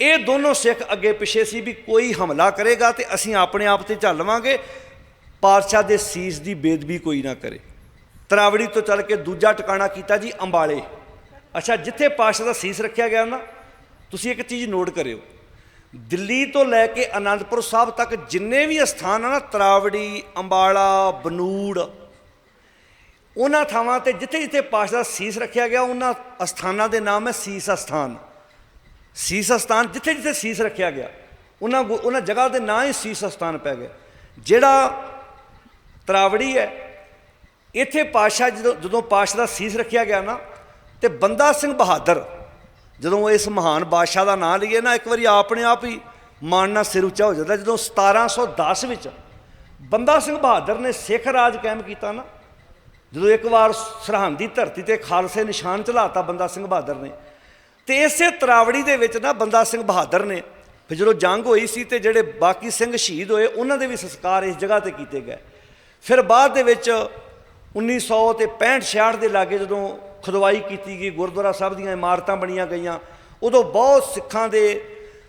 ਇਹ ਦੋਨੋਂ ਸਿੱਖ ਅੱਗੇ ਪਿੱਛੇ ਸੀ ਵੀ ਕੋਈ ਹਮਲਾ ਕਰੇਗਾ ਤੇ ਅਸੀਂ ਆਪਣੇ ਆਪ ਤੇ ਝੱਲ ਲਵਾਂਗੇ। ਪਾਤਸ਼ਾਹ ਦੇ ਸੀਸ ਦੀ ਬੇਦਬੀ ਕੋਈ ਨਾ ਕਰੇ। ਤਰਾਵੜੀ ਤੋਂ ਚੱਲ ਕੇ ਦੂਜਾ ਟਿਕਾਣਾ ਕੀਤਾ ਜੀ ਅੰਬਾਲੇ। ਅੱਛਾ, ਜਿੱਥੇ ਪਾਤਸ਼ਾਹ ਦਾ ਸੀਸ ਰੱਖਿਆ ਗਿਆ ਨਾ, ਤੁਸੀਂ ਇੱਕ ਚੀਜ਼ ਨੋਟ ਕਰਿਓ। ਦਿੱਲੀ ਤੋਂ ਲੈ ਕੇ ਅਨੰਦਪੁਰ ਸਾਹਿਬ ਤੱਕ ਜਿੰਨੇ ਵੀ ਅਸਥਾਨ ਆ ਨਾ, ਤਰਾਵੜੀ, ਅੰਬਾਲਾ, ਬਨੂੜ ਉਹਨਾਂ ਥਾਵਾਂ ਤੇ ਜਿੱਥੇ ਜਿੱਥੇ ਪਾਤਸ਼ਾਹ ਦਾ ਸੀਸ ਰੱਖਿਆ ਗਿਆ, ਉਹਨਾਂ ਅਸਥਾਨਾਂ ਦੇ ਨਾਮ ਹੈ ਸੀਸ ਅਸਥਾਨ। ਸੀਸ ਅਸਥਾਨ ਜਿੱਥੇ ਜਿੱਥੇ ਸੀਸ ਰੱਖਿਆ ਗਿਆ, ਉਹਨਾਂ ਗੁ- ਉਹਨਾਂ ਜਗ੍ਹਾ ਦੇ ਨਾਂ ਹੀ ਸੀਸ ਅਸਥਾਨ ਪੈ ਗਿਆ ਜਿਹੜਾ ਤਰਾਵੜੀ ਹੈ, ਇੱਥੇ ਪਾਤਸ਼ਾਹ ਜਦੋਂ ਜਦੋਂ ਪਾਤਸ਼ਾਹ ਦਾ ਸੀਸ ਰੱਖਿਆ ਗਿਆ ਨਾ, ਤੇ ਬੰਦਾ ਸਿੰਘ ਬਹਾਦਰ, ਜਦੋਂ ਇਸ ਮਹਾਨ ਬਾਦਸ਼ਾਹ ਦਾ ਨਾਮ ਲਈਏ ਨਾ, ਇੱਕ ਵਾਰੀ ਆਪਣੇ ਆਪ ਹੀ ਮਾਣ ਨਾਲ ਸਿਰ ਉੱਚਾ ਹੋ ਜਾਂਦਾ। ਜਦੋਂ 1710 ਵਿੱਚ ਬੰਦਾ ਸਿੰਘ ਬਹਾਦਰ ਨੇ ਸਿੱਖ ਰਾਜ ਕਾਇਮ ਕੀਤਾ ਨਾ ਜਦੋਂ ਇੱਕ ਵਾਰ ਸਰਹੰਦ ਦੀ ਧਰਤੀ ਤੇ ਖਾਲਸੇ ਨਿਸ਼ਾਨ ਚਲਾਤਾ ਬੰਦਾ ਸਿੰਘ ਬਹਾਦਰ ਨੇ, ਤੇ ਇਸੇ ਤਰਾਵੜੀ ਦੇ ਵਿੱਚ ਨਾ ਬੰਦਾ ਸਿੰਘ ਬਹਾਦਰ ਨੇ, ਫਿਰ ਜਦੋਂ ਜੰਗ ਹੋਈ ਸੀ ਤੇ ਜਿਹੜੇ ਬਾਕੀ ਸਿੰਘ ਸ਼ਹੀਦ ਹੋਏ, ਉਹਨਾਂ ਦੇ ਵੀ ਸੰਸਕਾਰ ਇਸ ਜਗ੍ਹਾ ਤੇ ਕੀਤੇ ਗਏ। ਫਿਰ ਬਾਅਦ ਦੇ ਵਿੱਚ 1900 ਤੇ 65 66 ਦੇ ਲਾਗੇ ਜਦੋਂ ਖੁਦਵਾਈ ਕੀਤੀ ਗਈ, ਗੁਰਦੁਆਰਾ ਸਾਹਿਬ ਦੀਆਂ ਇਮਾਰਤਾਂ ਬਣੀਆਂ ਗਈਆਂ, ਉਦੋਂ ਬਹੁਤ ਸਿੱਖਾਂ ਦੇ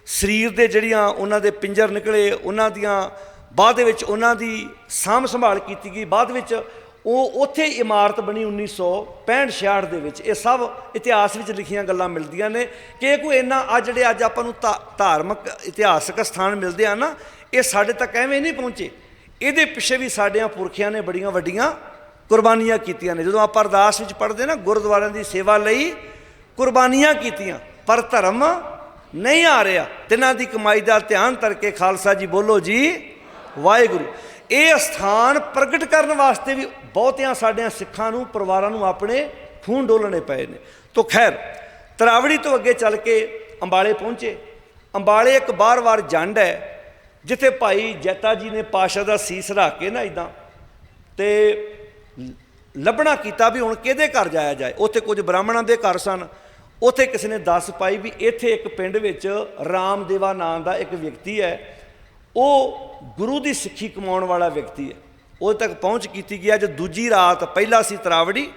ਸਰੀਰ ਦੇ ਜਿਹੜੀਆਂ ਉਹਨਾਂ ਦੇ ਪਿੰਜਰ ਨਿਕਲੇ, ਉਹਨਾਂ ਦੀਆਂ, ਬਾਅਦ ਦੇ ਵਿੱਚ ਉਹਨਾਂ ਦੀ ਸਾਂਭ ਸੰਭਾਲ ਕੀਤੀ ਗਈ, ਬਾਅਦ ਵਿੱਚ ਉਹ ਉੱਥੇ ਇਮਾਰਤ ਬਣੀ 1965 66 ਦੇ ਵਿੱਚ। ਇਹ ਸਭ ਇਤਿਹਾਸ ਵਿੱਚ ਲਿਖੀਆਂ ਗੱਲਾਂ ਮਿਲਦੀਆਂ ਨੇ ਕਿ ਕੋਈ ਇੰਨਾ ਆ ਜਿਹੜੇ ਅੱਜ ਆਪਾਂ ਨੂੰ ਧਾ- ਧਾਰਮਿਕ ਇਤਿਹਾਸਕ ਸਥਾਨ ਮਿਲਦੇ ਆ ਨਾ, ਇਹ ਸਾਡੇ ਤੱਕ ਐਵੇਂ ਨਹੀਂ ਪਹੁੰਚੇ। ਇਹਦੇ ਪਿੱਛੇ ਵੀ ਸਾਡਿਆਂ ਪੁਰਖਿਆਂ ਨੇ ਬੜੀਆਂ ਵੱਡੀਆਂ ਕੁਰਬਾਨੀਆਂ ਕੀਤੀਆਂ ਨੇ। ਜਦੋਂ ਆਪਾਂ ਅਰਦਾਸ ਵਿੱਚ ਪੜ੍ਹਦੇ ਨਾ, ਗੁਰਦੁਆਰਿਆਂ ਦੀ ਸੇਵਾ ਲਈ ਕੁਰਬਾਨੀਆਂ ਕੀਤੀਆਂ, ਪਰ ਧਰਮ ਨਹੀਂ ਆ ਰਿਹਾ। ਤਿਨਾਂ ਦੀ ਕਮਾਈ ਦਾ ਧਿਆਨ ਕਰਕੇ ਖਾਲਸਾ ਜੀ ਬੋਲੋ ਜੀ, ਵਾਹਿਗੁਰੂ। ਇਹ ਸਥਾਨ ਪ੍ਰਗਟ ਕਰਨ ਵਾਸਤੇ ਵੀ ਬਹੁਤਿਆਂ ਸਾਡਿਆਂ ਸਿੱਖਾਂ ਨੂੰ, ਪਰਿਵਾਰਾਂ ਨੂੰ ਆਪਣੇ ਖੂਨ ਡੋਲਣੇ ਪਏ ਨੇ। ਤੋਂ ਖੈਰ, ਤਰਾਵੜੀ ਤੋਂ ਅੱਗੇ ਚੱਲ ਕੇ ਅੰਬਾਲੇ ਪਹੁੰਚੇ। ਅੰਬਾਲੇ ਇੱਕ ਬਾਰ-ਬਾਰ ਜੰਡ ਹੈ, ਜਿੱਥੇ ਭਾਈ ਜੈਤਾ ਜੀ ਨੇ ਪਾਸ਼ਾ ਦਾ ਸੀਸ ਰੱਖ ਕੇ ਨਾ ਇਦਾਂ ਤੇ ਲੱਭਣਾ ਕੀਤਾ ਵੀ ਹੁਣ ਕਿਹਦੇ ਘਰ ਜਾਇਆ ਜਾਏ? ਉੱਥੇ ਕੁਝ ਬ੍ਰਾਹਮਣਾਂ ਦੇ ਘਰ ਸਨ। ਉੱਥੇ ਕਿਸੇ ਨੇ ਦੱਸ ਪਾਈ ਵੀ ਇੱਥੇ ਇੱਕ ਪਿੰਡ ਵਿੱਚ ਰਾਮਦੇਵਾ ਨਾਂ ਦਾ ਇੱਕ ਵਿਅਕਤੀ ਹੈ। ਉਹ ਗੁਰੂ ਦੀ ਸਿੱਖੀ ਕਮਾਉਣ ਵਾਲਾ ਵਿਅਕਤੀ ਹੈ। ਉਹ ਤੱਕ ਪਹੁੰਚ ਕੀਤੀ ਗਈ। ਅੱਜ ਦੂਜੀ ਰਾਤ ਪਹਿਲਾ ਸੀ ਤਰਾਵੜੀ।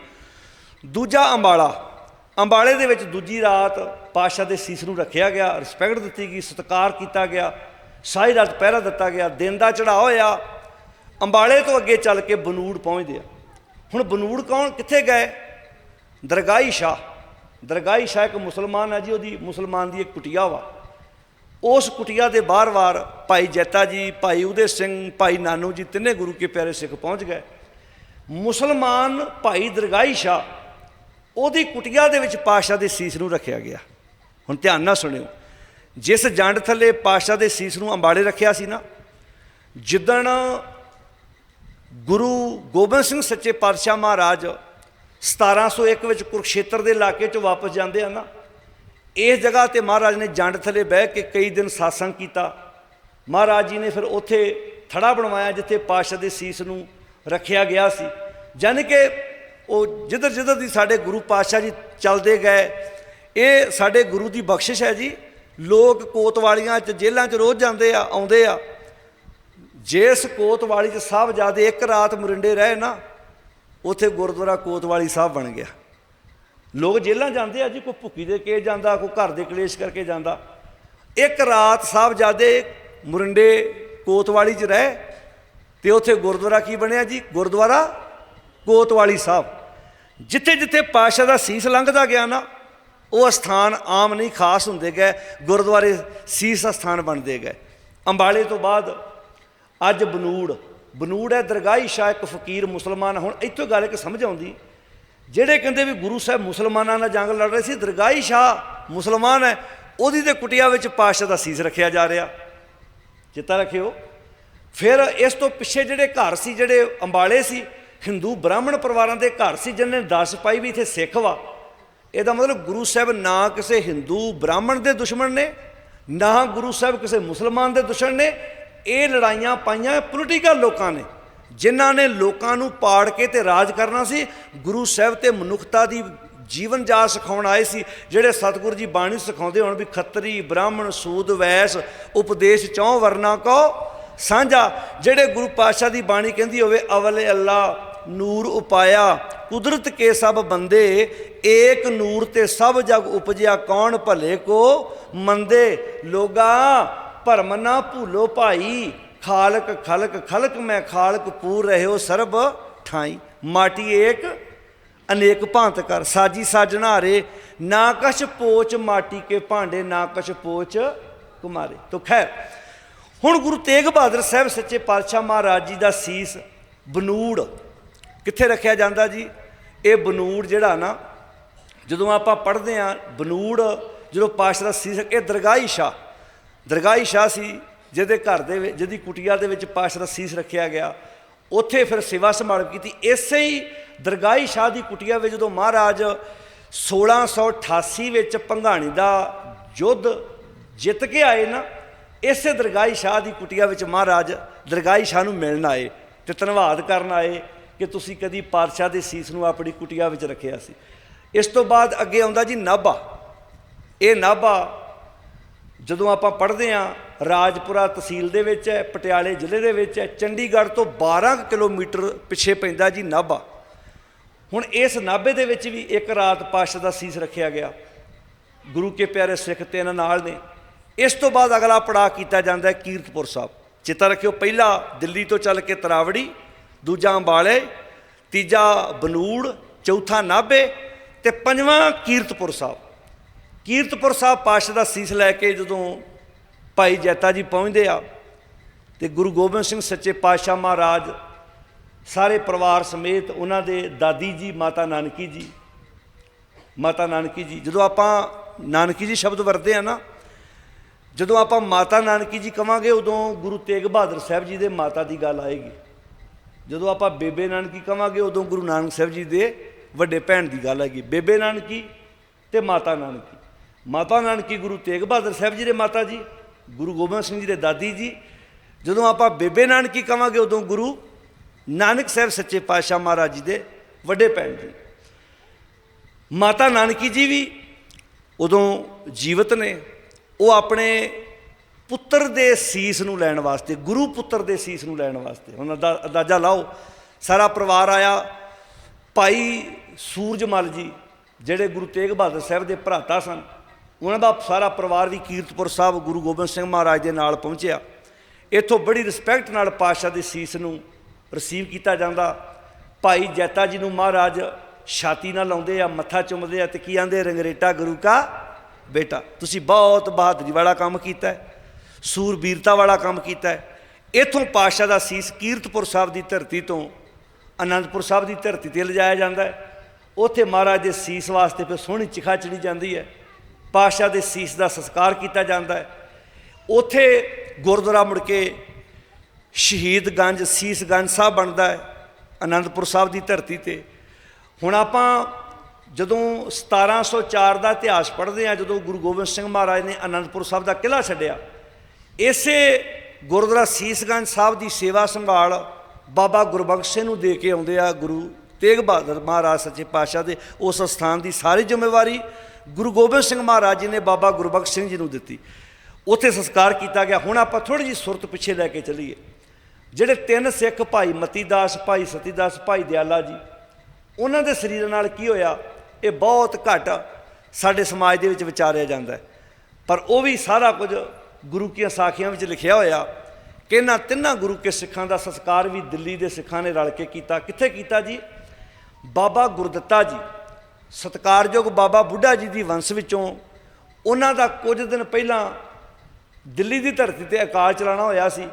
ਦੂਜਾ ਅੰਬਾਲਾ। ਅੰਬਾਲੇ ਦੇ ਵਿੱਚ ਦੂਜੀ ਰਾਤ ਪਾਸ਼ਾ ਦੇ ਸੀਸ ਨੂੰ ਰੱਖਿਆ ਗਿਆ ਰਿਸਪੈਕਟ ਦਿੱਤੀ ਗਈ, ਸਤਿਕਾਰ ਕੀਤਾ ਗਿਆ, ਸਾਰੀ ਰਾਤ ਪਹਿਰਾ ਦਿੱਤਾ ਗਿਆ, ਦਿਨ ਦਾ ਚੜਾਅ ਹੋਇਆ। ਅੰਬਾਲੇ ਤੋਂ ਅੱਗੇ ਚੱਲ ਕੇ ਬਨੂੜ ਪਹੁੰਚਦੇ ਆ। ਹੁਣ ਬਨੂੜ ਕੌਣ? ਕਿੱਥੇ ਗਏ? ਦਰਗਾਹੀ ਸ਼ਾਹ। ਦਰਗਾਹੀ ਸ਼ਾਹ ਇੱਕ ਮੁਸਲਮਾਨ ਹੈ ਜੀ, ਉਹਦੀ ਮੁਸਲਮਾਨ ਦੀ ਇੱਕ ਕੁਟੀਆ ਵਾ। ਉਸ ਕੁਟੀਆ ਦੇ ਬਾਰ-ਬਾਰ ਭਾਈ ਜੈਤਾ ਜੀ, ਭਾਈ ਉਦੇ ਸਿੰਘ, ਭਾਈ ਨਾਨੂ ਜੀ ਤਿੰਨੇ ਗੁਰੂ ਕੇ ਪਿਆਰੇ ਸਿੱਖ ਪਹੁੰਚ ਗਏ। ਮੁਸਲਮਾਨ ਭਾਈ ਦਰਗਾਹੀ ਸ਼ਾਹ ਉਹਦੀ ਕੁਟੀਆ ਦੇ ਵਿੱਚ ਪਾਸ਼ਾ ਦੇ ਸੀਸ ਨੂੰ ਰੱਖਿਆ ਗਿਆ। ਹੁਣ ਧਿਆਨ ਨਾਲ ਸੁਣਿਓ, ਜਿਸ ਜੰਡ ਥੱਲੇ ਪਾਸ਼ਾ ਦੇ ਸੀਸ ਨੂੰ ਅੰਬਾਲੇ ਰੱਖਿਆ ਸੀ ਨਾ, ਜਿੱਦਣ ਗੁਰੂ ਗੋਬਿੰਦ ਸਿੰਘ ਸੱਚੇ ਪਾਤਸ਼ਾਹ ਮਹਾਰਾਜ 1701 ਵਿੱਚ ਕੁਰਕਸ਼ੇਤਰ ਦੇ ਇਲਾਕੇ 'ਚੋਂ ਵਾਪਸ ਜਾਂਦੇ ਆ ਨਾ ਇਸ ਜਗ੍ਹਾ ਤੇ ਮਹਾਰਾਜ ਨੇ ਜੰਡ ਥੱਲੇ ਬਹਿ ਕੇ ਕਈ ਦਿਨ ਸ਼ਾਸੰਗ ਕੀਤਾ। ਮਹਾਰਾਜ ਜੀ ਨੇ ਫਿਰ ਉੱਥੇ ਥੜਾ ਬਣਵਾਇਆ ਜਿੱਥੇ ਪਾਤਸ਼ਾਹ ਦੇ ਸੀਸ ਨੂੰ ਰੱਖਿਆ ਗਿਆ ਸੀ। ਜਾਣੀ ਕਿ ਉਹ ਜਿੱਧਰ ਜਿੱਧਰ ਦੀ ਸਾਡੇ ਗੁਰੂ ਪਾਤਸ਼ਾਹ ਜੀ ਚੱਲਦੇ ਗਏ, ਇਹ ਸਾਡੇ ਗੁਰੂ ਦੀ ਬਖਸ਼ਿਸ਼ ਹੈ ਜੀ। ਲੋਕ ਕੋਤਵਾਲੀਆਂ 'ਚ ਜੇਲ੍ਹਾਂ 'ਚ ਰੋਜ਼ ਜਾਂਦੇ ਆ, ਆਉਂਦੇ ਆ। ਜਿਸ ਕੋਤਵਾਲੀ ਚ ਸਾਹਿਬਜ਼ਾਦੇ ਇੱਕ ਰਾਤ ਮੁਰਿੰਡੇ ਰਹੇ ਨਾ, ਉੱਥੇ ਗੁਰਦੁਆਰਾ ਕੋਤਵਾਲੀ ਸਾਹਿਬ ਬਣ ਗਿਆ। ਲੋਕ ਜੇਲ੍ਹਾਂ ਜਾਂਦੇ ਆ ਜੀ, ਕੋਈ ਭੁੱਕੀ ਦੇ ਕੇ ਜਾਂਦਾ, ਕੋਈ ਘਰ ਦੇ ਕਲੇਸ਼ ਕਰਕੇ ਜਾਂਦਾ। ਇੱਕ ਰਾਤ ਸਾਹਿਬਜ਼ਾਦੇ ਮੁਰਿੰਡੇ ਕੋਤਵਾਲੀ 'ਚ ਰਹੇ ਤੇ ਉੱਥੇ ਗੁਰਦੁਆਰਾ ਕੀ ਬਣਿਆ ਜੀ? ਗੁਰਦੁਆਰਾ ਕੋਤਵਾਲੀ ਸਾਹਿਬ। ਜਿੱਥੇ ਜਿੱਥੇ ਪਾਸ਼ਾ ਦਾ ਸੀਸ ਲੰਘਦਾ ਗਿਆ ਨਾ, ਉਹ ਸਥਾਨ ਆਮ ਨਹੀਂ, ਖਾਸ ਹੁੰਦੇ ਗਏ। ਗੁਰਦੁਆਰੇ ਸੀਸ ਸਥਾਨ ਬਣਦੇ ਗਏ। ਅੰਬਾਲੇ ਤੋਂ ਬਾਅਦ ਅੱਜ ਬਨੂੜ। ਬਨੂੜ ਹੈ ਦਰਗਾਹੀ ਸ਼ਾਹ ਇੱਕ ਫਕੀਰ ਮੁਸਲਮਾਨ। ਹੁਣ ਇੱਥੋਂ ਗੱਲ ਇੱਕ ਸਮਝ ਆਉਂਦੀ। ਜਿਹੜੇ ਕਹਿੰਦੇ ਵੀ ਗੁਰੂ ਸਾਹਿਬ ਮੁਸਲਮਾਨਾਂ ਨਾਲ ਜੰਗ ਲੜ ਰਹੇ ਸੀ, ਦਰਗਾਹੀ ਸ਼ਾਹ ਮੁਸਲਮਾਨ ਹੈ, ਉਹਦੀ ਤੇ ਕੁਟਿਆ ਵਿੱਚ ਪਾਸ਼ਾ ਦਾ ਸੀਸ ਰੱਖਿਆ ਜਾ ਰਿਹਾ। ਚਿੱਤਾ ਰੱਖਿਓ। ਫਿਰ ਇਸ ਤੋਂ ਪਿੱਛੇ ਜਿਹੜੇ ਘਰ ਸੀ, ਜਿਹੜੇ ਅੰਬਾਲੇ ਸੀ, ਹਿੰਦੂ ਬ੍ਰਾਹਮਣ ਪਰਿਵਾਰਾਂ ਦੇ ਘਰ ਸੀ, ਜਿਨ੍ਹਾਂ ਨੇ ਦੱਸ ਪਾਈ ਵੀ ਇੱਥੇ ਸਿੱਖ ਵਾ। ਇਹਦਾ ਮਤਲਬ ਗੁਰੂ ਸਾਹਿਬ ਨਾ ਕਿਸੇ ਹਿੰਦੂ ਬ੍ਰਾਹਮਣ ਦੇ ਦੁਸ਼ਮਣ ਨੇ, ਨਾ ਗੁਰੂ ਸਾਹਿਬ ਕਿਸੇ ਮੁਸਲਮਾਨ ਦੇ ਦੁਸ਼ਮਣ ਨੇ। ਇਹ ਲੜਾਈਆਂ ਪਾਈਆਂ ਪੋਲੀਟੀਕਲ ਲੋਕਾਂ ਨੇ। ਜਿਨ੍ਹਾਂ ਨੇ ਲੋਕਾਂ ਨੂੰ ਪਾੜ ਕੇ ਤੇ ਰਾਜ ਕਰਨਾ ਸੀ, ਗੁਰੂ ਸਾਹਿਬ ਤੇ ਮਨੁੱਖਤਾ ਦੀ ਜੀਵਨ ਜਾ ਸਿਖਾਉਣ ਆਏ ਸੀ, ਜਿਹੜੇ ਸਤਿਗੁਰੂ ਜੀ ਬਾਣੀ ਸਿਖਾਉਂਦੇ ਹੋਣ ਵੀ ਖੱਤਰੀ, ਬ੍ਰਾਹਮਣ, ਸੂਦ, ਵੈਸ, ਉਪਦੇਸ਼ ਚੌ ਵਰਨਾ ਕੋ ਸਾਂਝਾ, ਜਿਹੜੇ ਗੁਰੂ ਪਾਤਸ਼ਾਹ ਦੀ ਬਾਣੀ ਕਹਿੰਦੀ ਹੋਵੇ, ਅਵਲੇ ਅੱਲਾ, ਨੂਰ ਉਪਾਇਆ, ਕੁਦਰਤ ਕੇ ਸਭ ਬੰਦੇ, ਏਕ ਨੂਰ ਤੇ ਸਭ ਜਗ ਉਪਜਿਆ, ਕੌਣ ਭਲੇ ਕੋ ਮੰਦੇ? ਲੋਗਾ, ਭਰਮ ਨਾ ਭੂਲੋ ਭਾਈ। ਖਾਲਕ ਖਲਕ ਖਲਕ ਮੈਂ ਖਾਲਕ ਪੂਰ ਰਹਿਓ ਸਰਬ ਠਾਈ। ਮਾਟੀ ਏਕ, ਅਨੇਕ ਭਾਂਤ ਕਰ। ਸਾਜੀ ਸਾਜਨਾਰੇ ਨਾ ਕਛ ਪੋਚ ਮਾਟੀ ਕੇ ਭਾਂਡੇ, ਨਾ ਕਛ ਪੋਚ ਕੁਮਾਰੇ। ਤੋ ਖੈਰ, ਹੁਣ ਗੁਰੂ ਤੇਗ ਬਹਾਦਰ ਸਾਹਿਬ ਸੱਚੇ ਪਾਤਸ਼ਾਹ ਮਹਾਰਾਜ ਜੀ ਦਾ ਸੀਸ ਬਨੂੜ ਕਿੱਥੇ ਰੱਖਿਆ ਜਾਂਦਾ ਜੀ? ਇਹ ਬਨੂੜ ਜਿਹੜਾ ਨਾ, ਜਦੋਂ ਆਪਾਂ ਪੜ੍ਹਦੇ ਆ ਬਨੂੜ ਜਦੋਂ ਪਾਤਸ਼ਾਹ ਦਾ ਸੀਸ ਇਹ ਦਰਗਾਹੀ ਸ਼ਾਹ ਦਰਗਾਹੀ ਸ਼ਾਹ ਸੀ। ਜਿਹਦੇ ਘਰ ਦੇ ਵਿੱਚ, ਜਿਹਦੀ ਕੁਟੀਆ ਦੇ ਵਿੱਚ ਪਾਤਸ਼ਾਹ ਦਾ ਸੀਸ ਰੱਖਿਆ ਗਿਆ, ਉੱਥੇ ਫਿਰ ਸੇਵਾ ਸੰਭਾਲ ਕੀਤੀ। ਇਸੇ ਹੀ ਦਰਗਾਹੀ ਸ਼ਾਹ ਦੀ ਕੁਟੀਆ ਵਿੱਚ ਜਦੋਂ ਮਹਾਰਾਜ 1688 ਵਿੱਚ ਭੰਗਾਣੀ ਦਾ ਯੁੱਧ ਜਿੱਤ ਕੇ ਆਏ ਨਾ, ਇਸੇ ਦਰਗਾਹੀ ਸ਼ਾਹ ਦੀ ਕੁਟੀਆ ਵਿੱਚ ਮਹਾਰਾਜ ਦਰਗਾਹੀ ਸ਼ਾਹ ਨੂੰ ਮਿਲਣ ਆਏ ਤੇ ਧੰਨਵਾਦ ਕਰਨ ਆਏ ਕਿ ਤੁਸੀਂ ਕਦੀ ਪਾਤਸ਼ਾਹ ਦੇ ਸੀਸ ਨੂੰ ਆਪਣੀ ਕੁਟੀਆ ਵਿੱਚ ਰੱਖਿਆ ਸੀ। ਇਸ ਤੋਂ ਬਾਅਦ ਅੱਗੇ ਆਉਂਦਾ ਜੀ ਨਾਭਾ। ਇਹ ਨਾਭਾ ਜਦੋਂ ਆਪਾਂ ਪੜ੍ਹਦੇ ਹਾਂ, ਰਾਜਪੁਰਾ ਤਹਿਸੀਲ ਦੇ ਵਿੱਚ ਹੈ, ਪਟਿਆਲੇ ਜ਼ਿਲ੍ਹੇ ਦੇ ਵਿੱਚ ਹੈ, ਚੰਡੀਗੜ੍ਹ ਤੋਂ 12 ਕੁ ਕਿਲੋਮੀਟਰ ਪਿੱਛੇ ਪੈਂਦਾ ਜੀ ਨਾਭਾ। ਹੁਣ ਇਸ ਨਾਭੇ ਦੇ ਵਿੱਚ ਵੀ ਇੱਕ ਰਾਤ ਪਾਸ਼ਾ ਦਾ ਸੀਸ ਰੱਖਿਆ ਗਿਆ। ਗੁਰੂ ਕੇ ਪਿਆਰੇ ਸਿੱਖ ਤੇ ਇਹਨਾਂ ਨਾਲ ਨੇ। ਇਸ ਤੋਂ ਬਾਅਦ ਅਗਲਾ ਪੜਾਅ ਕੀਤਾ ਜਾਂਦਾ ਹੈ ਕੀਰਤਪੁਰ ਸਾਹਿਬ। ਚੇਤਾ ਰੱਖਿਓ, ਪਹਿਲਾ ਦਿੱਲੀ ਤੋਂ ਚੱਲ ਕੇ ਤਰਾਵੜੀ, ਦੂਜਾ ਅੰਬਾਲੇ, ਤੀਜਾ ਬਨੂੜ, ਚੌਥਾ ਨਾਭੇ ਤੇ ਪੰਜਵਾਂ ਕੀਰਤਪੁਰ ਸਾਹਿਬ। ਕੀਰਤਪੁਰ ਸਾਹਿਬ ਪਾਸ਼ਾ ਦਾ ਸੀਸ ਲੈ ਕੇ ਜਦੋਂ ਭਾਈ ਜੈਤਾ ਜੀ ਪਹੁੰਚਦੇ ਆ ਤੇ ਗੁਰੂ ਗੋਬਿੰਦ ਸਿੰਘ ਸੱਚੇ ਪਾਤਸ਼ਾਹ ਮਹਾਰਾਜ ਸਾਰੇ ਪਰਿਵਾਰ ਸਮੇਤ ਉਹਨਾਂ ਦੇ ਦਾਦੀ ਜੀ, ਮਾਤਾ ਨਾਨਕੀ ਜੀ, ਮਾਤਾ ਨਾਨਕੀ ਜੀ, ਜਦੋਂ ਆਪਾਂ ਨਾਨਕੀ ਜੀ ਸ਼ਬਦ ਵਰਤੇ ਆ ਨਾ, ਜਦੋਂ ਆਪਾਂ ਮਾਤਾ ਨਾਨਕੀ ਜੀ ਕਵਾਂਗੇ ਉਦੋਂ ਗੁਰੂ ਤੇਗ ਬਹਾਦਰ ਸਾਹਿਬ ਜੀ ਦੇ ਮਾਤਾ ਦੀ ਗੱਲ ਆਏਗੀ। ਜਦੋਂ ਆਪਾਂ ਬੇਬੇ ਨਾਨਕੀ ਕਵਾਂਗੇ ਉਦੋਂ ਗੁਰੂ ਨਾਨਕ ਸਾਹਿਬ ਜੀ ਦੇ ਵੱਡੇ ਭੈਣ ਦੀ ਗੱਲ ਆਏਗੀ। ਬੇਬੇ ਨਾਨਕੀ ਤੇ ਮਾਤਾ ਨਾਨਕੀ। ਮਾਤਾ ਨਾਨਕੀ ਗੁਰੂ ਤੇਗ ਬਹਾਦਰ ਸਾਹਿਬ ਜੀ ਦੇ ਮਾਤਾ ਜੀ, ਗੁਰੂ ਗੋਬਿੰਦ ਸਿੰਘ ਜੀ ਦੇ ਦਾਦੀ ਜੀ। ਜਦੋਂ ਆਪਾਂ ਬੇਬੇ ਨਾਨਕੀ ਕਵਾਂਗੇ, ਉਦੋਂ ਗੁਰੂ ਨਾਨਕ ਸਾਹਿਬ ਸੱਚੇ ਪਾਤਸ਼ਾਹ ਮਹਾਰਾਜ ਜੀ ਦੇ ਵੱਡੇ ਭੈਣ ਜੀ। ਮਾਤਾ ਨਾਨਕੀ ਜੀ ਵੀ ਉਦੋਂ ਜੀਵਤ ਨੇ। ਉਹ ਆਪਣੇ ਪੁੱਤਰ ਦੇ ਸੀਸ ਨੂੰ ਲੈਣ ਵਾਸਤੇ, ਗੁਰੂ ਪੁੱਤਰ ਦੇ ਸੀਸ ਨੂੰ ਲੈਣ ਵਾਸਤੇ। ਹੁਣ ਦਾ ਅੰਦਾਜ਼ਾ ਲਾਓ, ਸਾਰਾ ਪਰਿਵਾਰ ਆਇਆ। ਭਾਈ ਸੂਰਜਮਲ ਜੀ, ਜਿਹੜੇ ਗੁਰੂ ਤੇਗ ਬਹਾਦਰ ਸਾਹਿਬ ਦੇ ਭਰਾਤਾ ਸਨ ਉਹਨਾਂ ਦਾ ਸਾਰਾ ਪਰਿਵਾਰ ਵੀ ਕੀਰਤਪੁਰ ਸਾਹਿਬ ਗੁਰੂ ਗੋਬਿੰਦ ਸਿੰਘ ਮਹਾਰਾਜ ਦੇ ਨਾਲ ਪਹੁੰਚਿਆ। ਇੱਥੋਂ ਬੜੀ ਰਿਸਪੈਕਟ ਨਾਲ ਪਾਤਸ਼ਾਹ ਦੇ ਸੀਸ ਨੂੰ ਰਿਸੀਵ ਕੀਤਾ ਜਾਂਦਾ। ਭਾਈ ਜੈਤਾ ਜੀ ਨੂੰ ਮਹਾਰਾਜ ਛਾਤੀ ਨਾਲ ਲਾਉਂਦੇ ਆ, ਮੱਥਾ ਚੁੰਮਦੇ ਆ ਤੇ ਕੀ ਆਂਦੇ, ਰੰਗਰੇਟਾ ਗੁਰੂ ਕਾ ਬੇਟਾ। ਤੁਸੀਂ ਬਹੁਤ ਬਹਾਦਰੀ ਵਾਲਾ ਕੰਮ ਕੀਤਾ ਹੈ, ਸੂਰਬੀਰਤਾ ਵਾਲਾ ਕੰਮ ਕੀਤਾ ਹੈ। ਇਥੋਂ ਪਾਤਸ਼ਾਹ ਦਾ ਸੀਸ ਕੀਰਤਪੁਰ ਸਾਹਿਬ ਦੀ ਧਰਤੀ ਤੋਂ ਅਨੰਦਪੁਰ ਸਾਹਿਬ ਦੀ ਧਰਤੀ ਤੇ ਲਿਜਾਇਆ ਜਾਂਦਾ ਹੈ। ਉੱਥੇ ਮਹਾਰਾਜ ਦੇ ਸੀਸ ਵਾਸਤੇ ਫਿਰ ਸੋਹਣੀ ਚਿਖਾ ਚੜੀ ਜਾਂਦੀ ਹੈ। ਪਾਤਸ਼ਾਹ ਦੇ ਸੀਸ ਦਾ ਸੰਸਕਾਰ ਕੀਤਾ ਜਾਂਦਾ ਹੈ। ਉੱਥੇ ਗੁਰਦੁਆਰਾ ਮੁੜ ਕੇ ਸ਼ਹੀਦਗੰਜ ਸੀਸਗੰਜ ਸਾਹਿਬ ਬਣਦਾ ਹੈ, ਅਨੰਦਪੁਰ ਸਾਹਿਬ ਦੀ ਧਰਤੀ ਤੇ। ਹੁਣ ਆਪਾਂ ਜਦੋਂ 1704 ਦਾ ਇਤਿਹਾਸ ਪੜ੍ਹਦੇ ਆ ਜਦੋਂ ਗੁਰੂ ਗੋਬਿੰਦ ਸਿੰਘ ਮਹਾਰਾਜ ਨੇ ਅਨੰਦਪੁਰ ਸਾਹਿਬ ਦਾ ਕਿਲ੍ਹਾ ਛੱਡਿਆ, ਇਸੇ ਗੁਰਦੁਆਰਾ ਸੀਸਗੰਜ ਸਾਹਿਬ ਦੀ ਸੇਵਾ ਸੰਭਾਲ ਬਾਬਾ ਗੁਰਬਖਸ਼ ਸਿੰਘ ਨੂੰ ਦੇ ਕੇ ਆਉਂਦੇ ਆ ਗੁਰੂ ਤੇਗ ਬਹਾਦਰ ਮਹਾਰਾਜ ਸੱਚੇ ਪਾਤਸ਼ਾਹ ਦੇ ਉਸ ਸਥਾਨ ਦੀ ਸਾਰੀ ਜ਼ਿੰਮੇਵਾਰੀ। ਗੁਰੂ ਗੋਬਿੰਦ ਸਿੰਘ ਮਹਾਰਾਜ ਜੀ ਨੇ ਬਾਬਾ ਗੁਰਬਖਸ਼ ਸਿੰਘ ਜੀ ਨੂੰ ਦਿੱਤੀ। ਉੱਥੇ ਸੰਸਕਾਰ ਕੀਤਾ ਗਿਆ। ਹੁਣ ਆਪਾਂ ਥੋੜੀ ਜਿਹੀ ਸੁਰਤ ਪਿੱਛੇ ਲੈ ਕੇ ਚੱਲੀਏ। ਜਿਹੜੇ ਤਿੰਨ ਸਿੱਖ ਭਾਈ, ਮਤੀਦਾਸ ਭਾਈ, ਸਤੀਦਾਸ ਭਾਈ ਦਿਆਲਾ ਜੀ, ਉਹਨਾਂ ਦੇ ਸਰੀਰ ਨਾਲ ਕੀ ਹੋਇਆ? ਇਹ ਬਹੁਤ ਘੱਟ ਸਾਡੇ ਸਮਾਜ ਦੇ ਵਿੱਚ ਵਿਚਾਰਿਆ ਜਾਂਦਾ ਪਰ ਉਹ ਵੀ ਸਾਰਾ ਕੁਝ ਗੁਰੂ ਕੀਆਂ ਸਾਖੀਆਂ ਵਿੱਚ ਲਿਖਿਆ ਹੋਇਆ ਕਿ ਇਹਨਾਂ ਤਿੰਨਾਂ ਗੁਰੂ ਕੇ ਸਿੱਖਾਂ ਦਾ ਸੰਸਕਾਰ ਵੀ ਦਿੱਲੀ ਦੇ ਸਿੱਖਾਂ ਨੇ ਰਲ ਕੇ ਕੀਤਾ। ਕਿੱਥੇ ਕੀਤਾ ਜੀ? ਬਾਬਾ ਗੁਰਦੱਤਾ ਜੀ ਸਤਕਾਰਯੋਗ ਬਾਬਾ ਬੁੱਢਾ ਜੀ ਦੀ ਵੰਸ਼ ਵਿੱਚੋਂ ਉਹਨਾਂ ਦਾ ਕੁਝ ਦਿਨ ਪਹਿਲਾਂ ਦਿੱਲੀ ਦੀ ਧਰਤੀ ਤੇ ਅਕਾਲ ਚਲਾਣਾ ਹੋਇਆ ਸੀ।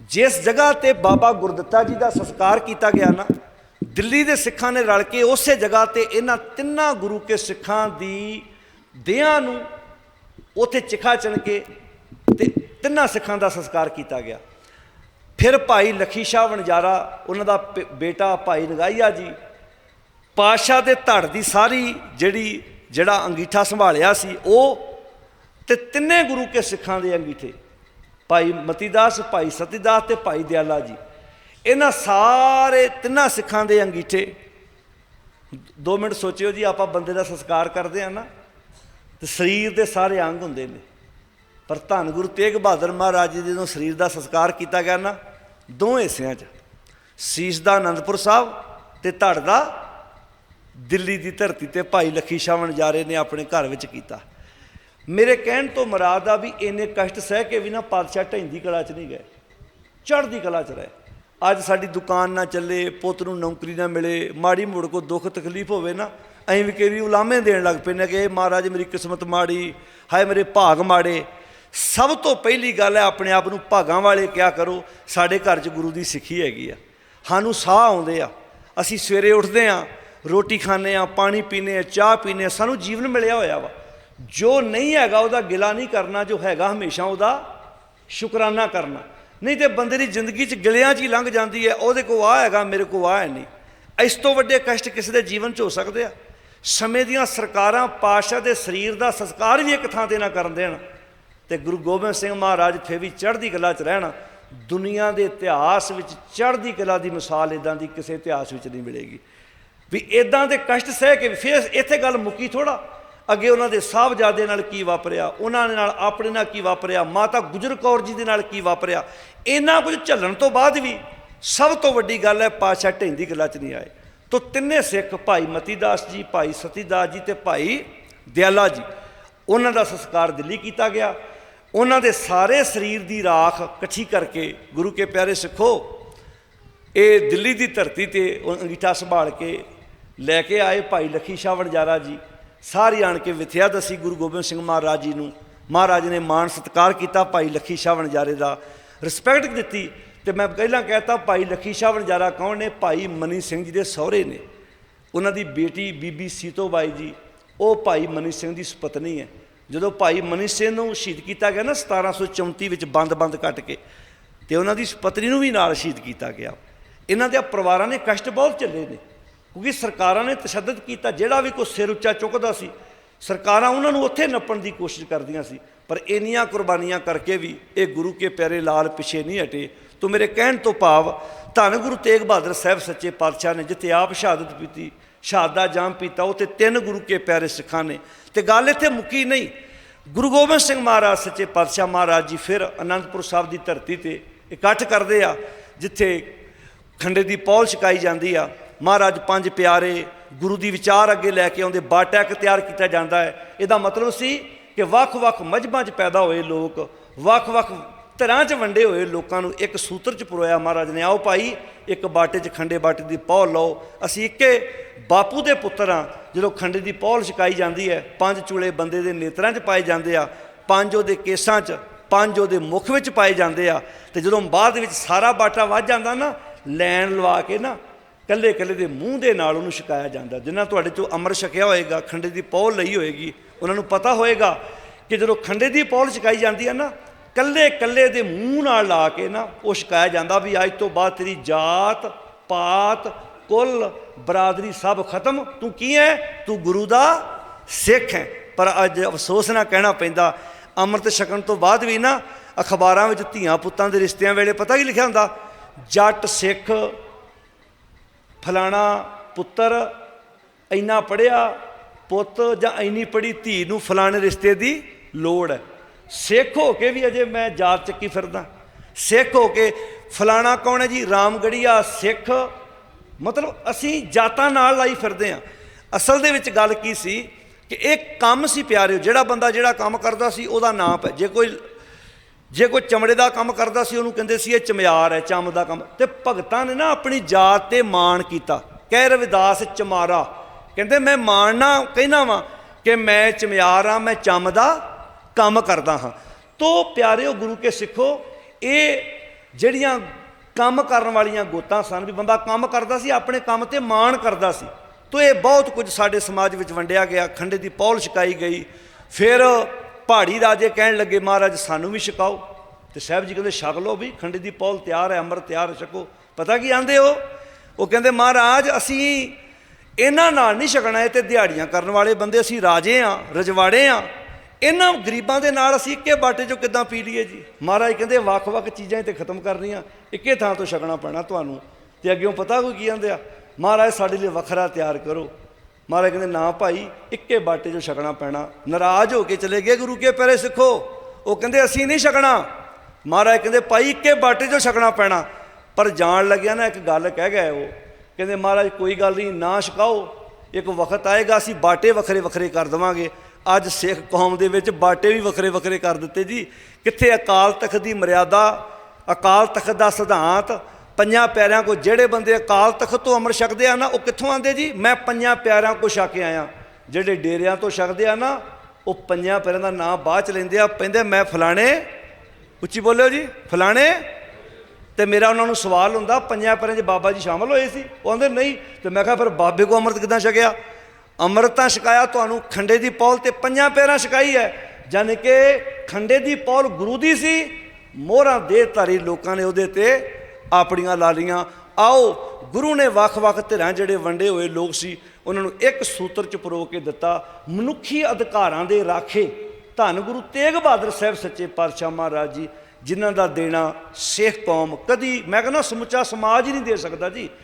ਜਿਸ ਜਗ੍ਹਾ ਤੇ ਬਾਬਾ ਗੁਰਦੱਤਾ ਜੀ ਦਾ ਸੰਸਕਾਰ ਕੀਤਾ ਗਿਆ ਨਾ, ਦਿੱਲੀ ਦੇ ਸਿੱਖਾਂ ਨੇ ਰਲ ਕੇ ਉਸੇ ਜਗ੍ਹਾ ਤੇ ਇਹਨਾਂ ਤਿੰਨਾਂ ਗੁਰੂ ਕੇ ਸਿੱਖਾਂ ਦੀ ਦੇਹਾਂ ਨੂੰ ਉੱਥੇ ਚਿਖਾ ਚਣ ਕੇ ਤੇ ਤਿੰਨਾਂ ਸਿੱਖਾਂ ਦਾ ਸੰਸਕਾਰ ਕੀਤਾ ਗਿਆ। ਫਿਰ ਭਾਈ ਲਖੀ ਸ਼ਾਹ ਵਣਜਾਰਾ, ਉਹਨਾਂ ਦਾ ਪ- ਬੇਟਾ ਭਾਈ ਨਗਾਈਆ ਜੀ ਪਾਸ਼ਾ ਦੇ ਧੜ ਦੀ ਸਾਰੀ ਜਿਹੜੀ, ਜਿਹੜਾ ਅੰਗੀਠਾ ਸੰਭਾਲਿਆ ਸੀ, ਉਹ ਤੇ ਤਿੰਨੇ ਗੁਰੂ ਕੇ ਸਿੱਖਾਂ ਦੇ ਅੰਗੀਠੇ। ਭਾਈ ਮਤੀਦਾਸ, ਭਾਈ ਸਤੀਦਾਸ ਤੇ ਭਾਈ ਦਿਆਲਾ ਜੀ। ਇਹਨਾਂ ਸਾਰੇ ਤਿੰਨਾਂ ਸਿੱਖਾਂ ਦੇ ਅੰਗੀਠੇ। 2 ਮਿੰਟ ਸੋਚਿਓ ਜੀ, ਆਪਾਂ ਬੰਦੇ ਦਾ ਸੰਸਕਾਰ ਕਰਦੇ ਆ ਨਾ। ਤੇ ਸਰੀਰ ਦੇ ਸਾਰੇ ਅੰਗ ਹੁੰਦੇ ਨੇ। ਪਰ ਧੰਨ ਗੁਰੂ ਤੇਗ ਬਹਾਦਰ ਮਹਾਰਾਜ ਜੀ ਜਦੋਂ ਸਰੀਰ ਦਾ ਸੰਸਕਾਰ ਕੀਤਾ ਗਿਆ ਨਾ ਦੋ ਹਿੱਸਿਆਂ 'ਚ। ਸੀਸ ਦਾ ਆਨੰਦਪੁਰ ਸਾਹਿਬ ਤੇ ਧੜ ਦਾ ਦਿੱਲੀ ਦੀ ਧਰਤੀ ਤੇ ਭਾਈ ਲਖੀ ਸ਼ਾਹ ਵਣਜਾਰੇ ਨੇ ਆਪਣੇ ਘਰ ਵਿੱਚ ਕੀਤਾ। ਮੇਰੇ ਕਹਿਣ ਤੋਂ ਮੁਰਾਦ ਆ ਵੀ ਇੰਨੇ ਕਸ਼ਟ ਸਹਿ ਕੇ ਵੀ ਨਾ ਪਾਤਸ਼ਾਹ ਢੈਂਦੀ ਕਲਾ 'ਚ ਨਹੀਂ ਗਏ, ਚੜ੍ਹਦੀ ਕਲਾ 'ਚ ਰਹੇ। ਅੱਜ ਸਾਡੀ ਦੁਕਾਨ ਨਾ ਚੱਲੇ, ਪੁੱਤ ਨੂੰ ਨੌਕਰੀ ਨਾ ਮਿਲੇ, ਮਾੜੀ ਮੋੜ ਕੋ ਦੁੱਖ ਤਕਲੀਫ ਹੋਵੇ ਨਾ ਐਂ ਵੀ ਕਈ ਵੀ ਉਲਾਮੇ ਦੇਣ ਲੱਗ ਪਏ ਨੇ ਕਿ ਇਹ ਮਹਾਰਾਜ ਮੇਰੀ ਕਿਸਮਤ ਮਾੜੀ, ਹਾਏ ਮੇਰੇ ਭਾਗ ਮਾੜੇ। ਸਭ ਤੋਂ ਪਹਿਲੀ ਗੱਲ ਹੈ ਆਪਣੇ ਆਪ ਨੂੰ ਭਾਗਾਂ ਵਾਲੇ ਕਿਆ ਕਰੋ, ਸਾਡੇ ਘਰ 'ਚ ਗੁਰੂ ਦੀ ਸਿੱਖੀ ਹੈਗੀ ਆ। ਸਾਨੂੰ ਸਾਹ ਆਉਂਦੇ ਆ, ਅਸੀਂ ਸਵੇਰੇ ਉੱਠਦੇ ਆ ਰੋਟੀ ਖਾਂਦੇ ਆ ਪਾਣੀ ਪੀਂਦੇ ਆ ਚਾਹ ਪੀਂਦੇ ਆ ਸਾਨੂੰ ਜੀਵਨ ਮਿਲਿਆ ਹੋਇਆ ਵਾ। ਜੋ ਨਹੀਂ ਹੈਗਾ, ਉਹਦਾ ਗਿਲਾ ਨਹੀਂ ਕਰਨਾ, ਜੋ ਹੈਗਾ ਹਮੇਸ਼ਾ ਉਹਦਾ ਸ਼ੁਕਰਾਨਾ ਕਰਨਾ। ਨਹੀਂ ਤੇ ਬੰਦੇ ਦੀ ਜ਼ਿੰਦਗੀ 'ਚ ਗਿਲਿਆਂ 'ਚ ਹੀ ਲੰਘ ਜਾਂਦੀ ਹੈ, ਉਹਦੇ ਕੋ ਆ ਹੈਗਾ, ਮੇਰੇ ਕੋ ਆ ਹੈ ਨਹੀਂ। ਇਸ ਤੋਂ ਵੱਡੇ ਕਸ਼ਟ ਕਿਸੇ ਦੇ ਜੀਵਨ 'ਚ ਹੋ ਸਕਦੇ ਆ। ਸਮੇਂ ਦੀਆਂ ਸਰਕਾਰਾਂ ਪਾਸ਼ਾ ਦੇ ਸਰੀਰ ਦਾ ਸੰਸਕਾਰ ਵੀ ਇੱਕ ਥਾਂ ਤੇ ਨਾ ਕਰਨ ਦੇਣ। ਤੇ ਗੁਰੂ ਗੋਬਿੰਦ ਸਿੰਘ ਮਹਾਰਾਜ ਫੇ ਵੀ ਚੜ੍ਹਦੀ ਕਲਾ 'ਚ ਰਹਿਣ। ਦੁਨੀਆ ਦੇ ਇਤਿਹਾਸ ਵਿੱਚ ਚੜ੍ਹਦੀ ਕਲਾ ਦੀ ਮਿਸਾਲ ਇਦਾਂ ਦੀ ਕਿਸੇ ਇਤਿਹਾਸ ਵਿੱਚ ਨਹੀਂ ਮਿਲੇਗੀ। ਵੀ ਇਦਾਂ ਦੇ ਕਸ਼ਟ ਸਹਿ ਕੇ ਫਿਰ ਇੱਥੇ ਗੱਲ ਮੁੱਕੀ ਥੋੜਾ ਅੱਗੇ ਉਹਨਾਂ ਦੇ ਸਾਹਿਬਜ਼ਾਦੇ ਨਾਲ ਕੀ ਵਾਪਰਿਆ, ਉਹਨਾਂ ਦੇ ਨਾਲ ਆਪਣੇ ਨਾਲ ਕੀ ਵਾਪਰਿਆ, ਮਾਤਾ ਗੁਜਰ ਕੌਰ ਜੀ ਦੇ ਨਾਲ ਕੀ ਵਾਪਰਿਆ। ਇਹਨਾਂ ਕੁਝ ਝੱਲਣ ਤੋਂ ਬਾਅਦ ਵੀ ਸਭ ਤੋਂ ਵੱਡੀ ਗੱਲ ਹੈ ਪਾਸ਼ਾ ਢੈਂਦੀ ਗੱਲਾਂ 'ਚ ਨਹੀਂ ਆਏ। ਤੋ ਤਿੰਨੇ ਸਿੱਖ ਭਾਈ ਮਤੀਦਾਸ ਜੀ, ਭਾਈ ਸਤੀਦਾਸ ਜੀ ਤੇ ਭਾਈ ਦਿਆਲਾ ਜੀ, ਉਹਨਾਂ ਦਾ ਸੰਸਕਾਰ ਦਿੱਲੀ ਕੀਤਾ ਗਿਆ। ਉਹਨਾਂ ਦੇ ਸਾਰੇ ਸਰੀਰ ਦੀ ਰਾਖ ਇਕੱਠੀ ਕਰਕੇ ਗੁਰੂ ਕੇ ਪਿਆਰੇ ਸਿੱਖੋ। ਇਹ ਦਿੱਲੀ ਦੀ ਧਰਤੀ ਤੇ ਉਹ ਅੰਗੀਠਾ ਸੰਭਾਲ ਕੇ ਲੈ ਕੇ ਆਏ ਭਾਈ ਲਖੀ ਸ਼ਾਹ ਵਣਜਾਰਾ ਜੀ। ਸਾਰੀ ਆਣ ਕੇ ਵਿਥਿਆ ਦਸੀ ਗੁਰੂ ਗੋਬਿੰਦ ਸਿੰਘ ਮਹਾਰਾਜ ਜੀ ਨੂੰ। ਮਹਾਰਾਜ ਨੇ ਮਾਣ ਸਤਿਕਾਰ ਕੀਤਾ ਭਾਈ ਲਖੀ ਸ਼ਾਹ ਵਣਜਾਰੇ ਦਾ। ਰਿਸਪੈਕਟ ਦਿੱਤੀ ਤੇ ਮੈਂ ਪਹਿਲਾਂ ਕਹਿਤਾ, ਭਾਈ ਲਖੀ ਸ਼ਾਹ ਵਣਜਾਰਾ ਕੌਣ ਨੇ? ਭਾਈ ਮਨੀ ਸਿੰਘ ਜੀ ਦੇ ਸਹੁਰੇ ਨੇ। ਉਹਨਾਂ ਦੀ ਬੇਟੀ ਬੀਬੀ ਸੀਤੋ ਬਾਈ ਜੀ। ਉਹ ਭਾਈ ਮਨੀ ਸਿੰਘ ਦੀ ਸੁਪਤਨੀ ਹੈ। ਜਦੋਂ ਭਾਈ ਮਨੀ ਸਿੰਘ ਨੂੰ ਸ਼ਹੀਦ ਕੀਤਾ ਗਿਆ ਨਾ 1734 ਵਿੱਚ ਬੰਦ-ਬੰਦ ਕੱਟ ਕੇ, ਤੇ ਉਹਨਾਂ ਦੀ ਸੁਪਤਨੀ ਨੂੰ ਵੀ ਨਾਲ ਸ਼ਹੀਦ ਕੀਤਾ ਗਿਆ। ਇਹਨਾਂ ਦੇ ਪਰਿਵਾਰਾਂ ਨੇ ਕਸ਼ਟ ਬਹੁਤ ਝੱਲੇ ਨੇ। ਕਿਉਂਕਿ ਸਰਕਾਰਾਂ ਨੇ ਤਸ਼ੱਦਦ ਕੀਤਾ, ਜਿਹੜਾ ਵੀ ਕੋਈ ਸਿਰ ਉੱਚਾ ਚੁੱਕਦਾ ਸੀ, ਸਰਕਾਰਾਂ ਉਹਨਾਂ ਨੂੰ ਉੱਥੇ ਨੱਪਣ ਦੀ ਕੋਸ਼ਿਸ਼ ਕਰਦੀਆਂ ਸੀ। ਪਰ ਇੰਨੀਆਂ ਕੁਰਬਾਨੀਆਂ ਕਰਕੇ ਵੀ ਇਹ ਗੁਰੂ ਕੇ ਪਿਆਰੇ ਲਾਲ ਪਿਛੇ ਨਹੀਂ ਹਟੇ। ਤੋ ਮੇਰੇ ਕਹਿਣ ਤੋਂ ਭਾਵ, ਧੰਨ ਗੁਰੂ ਤੇਗ ਬਹਾਦਰ ਸਾਹਿਬ ਸੱਚੇ ਪਾਤਸ਼ਾਹ ਨੇ ਜਿੱਥੇ ਆਪ ਸ਼ਹਾਦਤ ਪੀਤੀ ਸ਼ਹਾਦਾ ਜਾਮ ਪੀਤਾ, ਉੱਥੇ ਤਿੰਨ ਗੁਰੂ ਕੇ ਪਿਆਰੇ ਸਿੱਖਾਂ ਨੇ। ਤੇ ਗੱਲ ਇੱਥੇ ਮੁੱਕੀ ਨਹੀਂ। ਗੁਰੂ ਗੋਬਿੰਦ ਸਿੰਘ ਮਹਾਰਾਜ, ਸੱਚੇ ਪਾਤਸ਼ਾਹ ਮਹਾਰਾਜ ਜੀ ਫਿਰ ਅਨੰਦਪੁਰ ਸਾਹਿਬ ਦੀ ਧਰਤੀ ਤੇ ਇਕੱਠ ਕਰਦੇ ਆ, ਜਿੱਥੇ ਖੰਡੇ ਦੀ ਪੌਲ ਛਕਾਈ ਜਾਂਦੀ ਆ। ਮਹਾਰਾਜ ਪੰਜ ਪਿਆਰੇ ਗੁਰੂ ਦੀ ਵਿਚਾਰ ਅੱਗੇ ਲੈ ਕੇ ਆਉਂਦੇ ਬਾਟੈਕ ਤਿਆਰ ਕੀਤਾ ਜਾਂਦਾ ਹੈ। ਇਹਦਾ ਮਤਲਬ ਸੀ ਕਿ ਵੱਖ-ਵੱਖ ਮਜਬਾਂ 'ਚ ਪੈਦਾ ਹੋਏ ਲੋਕ, ਵੱਖ-ਵੱਖ ਧਰਾਂ 'ਚ ਵੰਡੇ ਹੋਏ ਲੋਕਾਂ ਨੂੰ ਇੱਕ ਸੂਤਰ 'ਚ ਪਰੋਇਆ ਮਹਾਰਾਜ ਨੇ, ਆਓ ਭਾਈ, ਇੱਕ ਬਾਟੇ 'ਚ ਖੰਡੇ ਬਾਟੇ ਦੀ ਪੌਲ ਲਓ। ਅਸੀਂ ਇੱਕੇ ਬਾਪੂ ਦੇ ਪੁੱਤਰ ਆ ਜਦੋਂ ਖੰਡੇ ਦੀ ਪੌਲ ਛਕਾਈ ਜਾਂਦੀ ਹੈ, ਪੰਜ ਚੂਲੇ ਬੰਦੇ ਦੇ ਨੇਤਰਾਂ 'ਚ ਪਾਏ ਜਾਂਦੇ ਆ, ਪੰਜ ਉਹਦੇ ਕੇਸਾਂ 'ਚ, ਪੰਜ ਉਹਦੇ ਮੁਖ ਵਿੱਚ ਪਾਏ ਜਾਂਦੇ ਆ, ਤੇ ਜਦੋਂ ਬਾਅਦ ਵਿੱਚ ਸਾਰਾ ਬਾਟਾ ਵੱਜ ਜਾਂਦਾ ਨਾ, ਲੈਣ ਲਵਾ ਕੇ ਨਾ ਕੱਲੇ ਕੱਲੇ ਦੇ ਮੂੰਹ ਦੇ ਨਾਲ ਉਹਨੂੰ ਛਕਾਇਆ ਜਾਂਦਾ। ਜਿਨ੍ਹਾਂ ਤੁਹਾਡੇ ਚੋਂ ਅੰਮ੍ਰਿਤ ਛਕਿਆ ਹੋਏਗਾ, ਖੰਡੇ ਦੀ ਪੌਲ ਲਈ ਹੋਏਗੀ, ਉਹਨਾਂ ਨੂੰ ਪਤਾ ਹੋਏਗਾ ਕਿ ਜਦੋਂ ਖੰਡੇ ਦੀ ਪੌਲ ਛਕਾਈ ਜਾਂਦੀ ਹੈ ਨਾ ਕੱਲੇ ਕੱਲੇ ਦੇ ਮੂੰਹ ਨਾਲ ਲਾ ਕੇ ਨਾ ਉਹ ਛਕਾਇਆ ਜਾਂਦਾ ਵੀ ਅੱਜ ਤੋਂ ਬਾਅਦ ਤੇਰੀ ਜਾਤ, ਪਾਤ, ਕੁੱਲ, ਬਰਾਦਰੀ ਸਭ ਖਤਮ। ਤੂੰ ਕੀ ਹੈ? ਤੂੰ ਗੁਰੂ ਦਾ ਸਿੱਖ ਹੈ। ਪਰ ਅੱਜ ਅਫਸੋਸ ਨਾਲ ਕਹਿਣਾ ਪੈਂਦਾ, ਅੰਮ੍ਰਿਤ ਛਕਣ ਤੋਂ ਬਾਅਦ ਵੀ ਨਾ ਅਖਬਾਰਾਂ ਵਿੱਚ ਧੀਆਂ ਪੁੱਤਾਂ ਦੇ ਰਿਸ਼ਤਿਆਂ ਵੇਲੇ ਪਤਾ ਕੀ ਲਿਖਿਆ ਹੁੰਦਾ? ਜੱਟ ਸਿੱਖ ਫਲਾਣਾ ਪੁੱਤਰ ਇੰਨਾ ਪੜਿਆ ਪੁੱਤ ਜਾਂ ਇੰਨੀ ਪੜੀ ਧੀ ਨੂੰ ਫਲਾਣੇ ਰਿਸ਼ਤੇ ਦੀ ਲੋੜ ਹੈ। ਸਿੱਖ ਹੋ ਕੇ ਵੀ ਅਜੇ ਮੈਂ ਜਾਤ ਚੱਕੀ ਫਿਰਦਾ। ਸਿੱਖ ਹੋ ਕੇ ਫਲਾਣਾ ਕੌਣ ਹੈ ਜੀ? ਰਾਮਗੜੀਆ ਸਿੱਖ। ਮਤਲਬ ਅਸੀਂ ਜਾਤਾਂ ਨਾਲ ਲਾਈ ਫਿਰਦੇ ਆ ਅਸਲ ਦੇ ਵਿੱਚ ਗੱਲ ਕੀ ਸੀ ਕਿ ਇਹ ਕੰਮ ਸੀ ਪਿਆਰਿਓ, ਜਿਹੜਾ ਬੰਦਾ ਜਿਹੜਾ ਕੰਮ ਕਰਦਾ ਸੀ ਉਹਦਾ ਨਾਮ ਹੈ। ਜੇ ਕੋਈ ਜੇ ਕੋਈ ਚਮੜੇ ਦਾ ਕੰਮ ਕਰਦਾ ਸੀ, ਉਹਨੂੰ ਕਹਿੰਦੇ ਸੀ, ਇਹ ਚਮਿਆਰ ਹੈ, ਚਮ ਦਾ ਕੰਮ। ਤੇ ਭਗਤਾਂ ਨੇ ਨਾ ਆਪਣੀ ਜਾਤ ਤੇ ਮਾਣ ਕੀਤਾ। ਕਹਿ ਰਵਿਦਾਸ ਚਮਾਰਾ। ਕਹਿੰਦੇ, ਮੈਂ ਮਾਣਨਾ ਕਹਿਣਾ ਵਾਂ ਕਿ ਮੈਂ ਚਮਿਆਰ ਹਾਂ, ਮੈਂ ਚਮ ਦਾ ਕੰਮ ਕਰਦਾ ਹਾਂ। ਤੋ ਪਿਆਰਿਓ, ਗੁਰੂ ਕੇ ਸਿੱਖੋ, ਇਹ ਜਿਹੜੀਆਂ ਕੰਮ ਕਰਨ ਵਾਲੀਆਂ ਗੋਤਾਂ ਸਨ, ਵੀ ਬੰਦਾ ਕੰਮ ਕਰਦਾ ਸੀ, ਆਪਣੇ ਕੰਮ ਤੇ ਮਾਣ ਕਰਦਾ ਸੀ। ਤੋ ਇਹ ਬਹੁਤ ਕੁਝ ਸਾਡੇ ਸਮਾਜ ਵਿੱਚ ਵੰਡਿਆ ਗਿਆ। ਖੰਡੇ ਦੀ ਪੌਲ ਛਕਾਈ ਗਈ। ਫਿਰ ਪਹਾੜੀ ਰਾਜੇ ਕਹਿਣ ਲੱਗੇ, ਮਹਾਰਾਜ, ਸਾਨੂੰ ਵੀ ਛਕਾਓ। ਤੇ ਸਾਹਿਬ ਜੀ ਕਹਿੰਦੇ, ਛਕ ਲਓ ਵੀ ਖੰਡੇ ਦੀ ਪੌਲ ਤਿਆਰ ਹੈ, ਅੰਮ੍ਰਿਤ ਤਿਆਰ ਛਕੋ। ਪਤਾ ਕੀ ਆਂਦੇ ਹੋ ਉਹ ਕਹਿੰਦੇ, ਮਹਾਰਾਜ, ਅਸੀਂ ਇਹਨਾਂ ਨਾਲ ਨਹੀਂ ਛਕਣਾ, ਇਹ ਤੇ ਦਿਹਾੜੀਆਂ ਕਰਨ ਵਾਲੇ ਬੰਦੇ, ਅਸੀਂ ਰਾਜੇ ਆ, ਰਜਵਾੜੇ ਆ। ਇਹਨਾਂ ਗਰੀਬਾਂ ਦੇ ਨਾਲ ਅਸੀਂ ਇੱਕੇ ਬਾਟੇ ਚੋਂ ਕਿੱਦਾਂ ਪੀ ਲਈਏ ਜੀ? ਮਹਾਰਾਜ ਕਹਿੰਦੇ, ਵੱਖ-ਵੱਖ ਚੀਜ਼ਾਂ ਤੇ ਖਤਮ ਕਰਨੀਆਂ, ਇੱਕੇ ਥਾਂ ਤੋਂ ਛਕਣਾ ਪੈਣਾ ਤੁਹਾਨੂੰ। ਤੇ ਅੱਗੇੋਂ ਪਤਾ ਕੋਈ ਕੀ ਕਹਿੰਦੇ ਆ? ਮਹਾਰਾਜ, ਸਾਡੇ ਲਈ ਵੱਖਰਾ ਤਿਆਰ ਕਰੋ। ਮਹਾਰਾਜ ਕਹਿੰਦੇ, ਨਾ ਭਾਈ, ਇੱਕੇ ਬਾਟੇ 'ਚੋਂ ਛਕਣਾ ਪੈਣਾ। ਨਾਰਾਜ਼ ਹੋ ਕੇ ਚਲੇ ਗਏ ਗੁਰੂ ਕੇ ਪੈਰੇ ਸਿੱਖੋ। ਉਹ ਕਹਿੰਦੇ, ਅਸੀਂ ਨਹੀਂ ਛਕਣਾ। ਮਹਾਰਾਜ ਕਹਿੰਦੇ, ਭਾਈ, ਇੱਕੇ ਬਾਟੇ 'ਚੋਂ ਛਕਣਾ ਪੈਣਾ। ਪਰ ਜਾਣ ਲੱਗਿਆ ਨਾ, ਇੱਕ ਗੱਲ ਕਹਿ ਗਏ ਉਹ। ਕਹਿੰਦੇ, ਮਹਾਰਾਜ, ਕੋਈ ਗੱਲ ਨਹੀਂ, ਨਾ ਛਕਾਓ। ਇੱਕ ਵਕਤ ਆਏਗਾ, ਅਸੀਂ ਬਾਟੇ ਵੱਖਰੇ ਵੱਖਰੇ ਕਰ ਦੇਵਾਂਗੇ। ਅੱਜ ਸਿੱਖ ਕੌਮ ਦੇ ਵਿੱਚ ਬਾਟੇ ਵੀ ਵੱਖਰੇ ਵੱਖਰੇ ਕਰ ਦਿੱਤੇ ਜੀ। ਕਿੱਥੇ ਅਕਾਲ ਤਖਤ ਦੀ ਮਰਿਆਦਾ, ਅਕਾਲ ਤਖਤ ਦਾ ਸਿਧਾਂਤ ਪੰਜਾਂ ਪਿਆਰਿਆਂ ਕੋ ਜਿਹੜੇ ਬੰਦੇ ਅਕਾਲ ਤਖਤ ਤੋਂ ਅੰਮ੍ਰਿਤ ਛਕਦੇ ਆ ਨਾ, ਉਹ ਕਿੱਥੋਂ ਆਂਦੇ ਜੀ? ਮੈਂ ਪੰਜਾਂ ਪਿਆਰਿਆਂ ਕੋ ਛਕ ਕੇ ਆਇਆ। ਜਿਹੜੇ ਡੇਰਿਆਂ ਤੋਂ ਛਕਦੇ ਆ ਨਾ, ਉਹ ਪੰਜਾਂ ਪਿਆਰਿਆਂ ਦਾ ਨਾਮ ਬਾਅਦ ਚ ਲੈਂਦੇ ਆ ਕਹਿੰਦੇ ਮੈਂ ਫਲਾਣੇ, ਉੱਚੀ ਬੋਲਿਓ ਜੀ, ਫਲਾਣੇ? ਤੇ ਮੇਰਾ ਉਹਨਾਂ ਨੂੰ ਸਵਾਲ ਹੁੰਦਾ, ਪੰਜਾਂ ਪਿਆਰਿਆਂ 'ਚ ਬਾਬਾ ਜੀ ਸ਼ਾਮਲ ਹੋਏ ਸੀ? ਉਹ ਕਹਿੰਦੇ ਨਹੀਂ। ਤੇ ਮੈਂ ਕਿਹਾ, ਫਿਰ ਬਾਬੇ ਕੋ ਅੰਮ੍ਰਿਤ ਕਿਦਾਂ ਛਕਿਆ? ਅੰਮ੍ਰਿਤ ਤਾਂ ਛਕਾਇਆ, ਤੁਹਾਨੂੰ ਖੰਡੇ ਦੀ ਪੌਲ ਤੇ ਪੰਜਾਂ ਪਿਆਰਾਂ ਛਕਾਈ ਹੈ। ਯਾਨੀ ਕਿ ਖੰਡੇ ਦੀ ਪੌਲ ਗੁਰੂ ਦੀ ਸੀ, ਮੋਹਰਾਂ ਦੇ ਧਾਰੀ ਲੋਕਾਂ ਨੇ ਉਹਦੇ ਤੇ ਆਪਣੀਆਂ ਲਾਲੀਆਂ। ਆਓ, ਗੁਰੂ ਨੇ ਵੱਖ-ਵੱਖ ਧਿਰਾਂ ਜਿਹੜੇ ਵੰਡੇ ਹੋਏ ਲੋਕ ਸੀ, ਉਹਨਾਂ ਨੂੰ ਇੱਕ ਸੂਤਰ ਚ ਪਰੋ ਕੇ ਦਿੱਤਾ, ਮਨੁੱਖੀ ਅਧਿਕਾਰਾਂ ਦੇ ਰਾਖੇ। ਧੰਨ ਗੁਰੂ ਤੇਗ ਬਹਾਦਰ ਸਾਹਿਬ ਸੱਚੇ ਪਾਤਸ਼ਾਹ ਮਹਾਰਾਜ ਜੀ, ਜਿਨ੍ਹਾਂ ਦਾ ਦੇਣਾ ਸਿੱਖ ਕੌਮ ਕਦੀ, ਮੈਂ ਕਹਿੰਦਾ ਸਮੁੱਚਾ ਸਮਾਜ ਹੀ ਨਹੀਂ ਦੇ ਸਕਦਾ ਜੀ।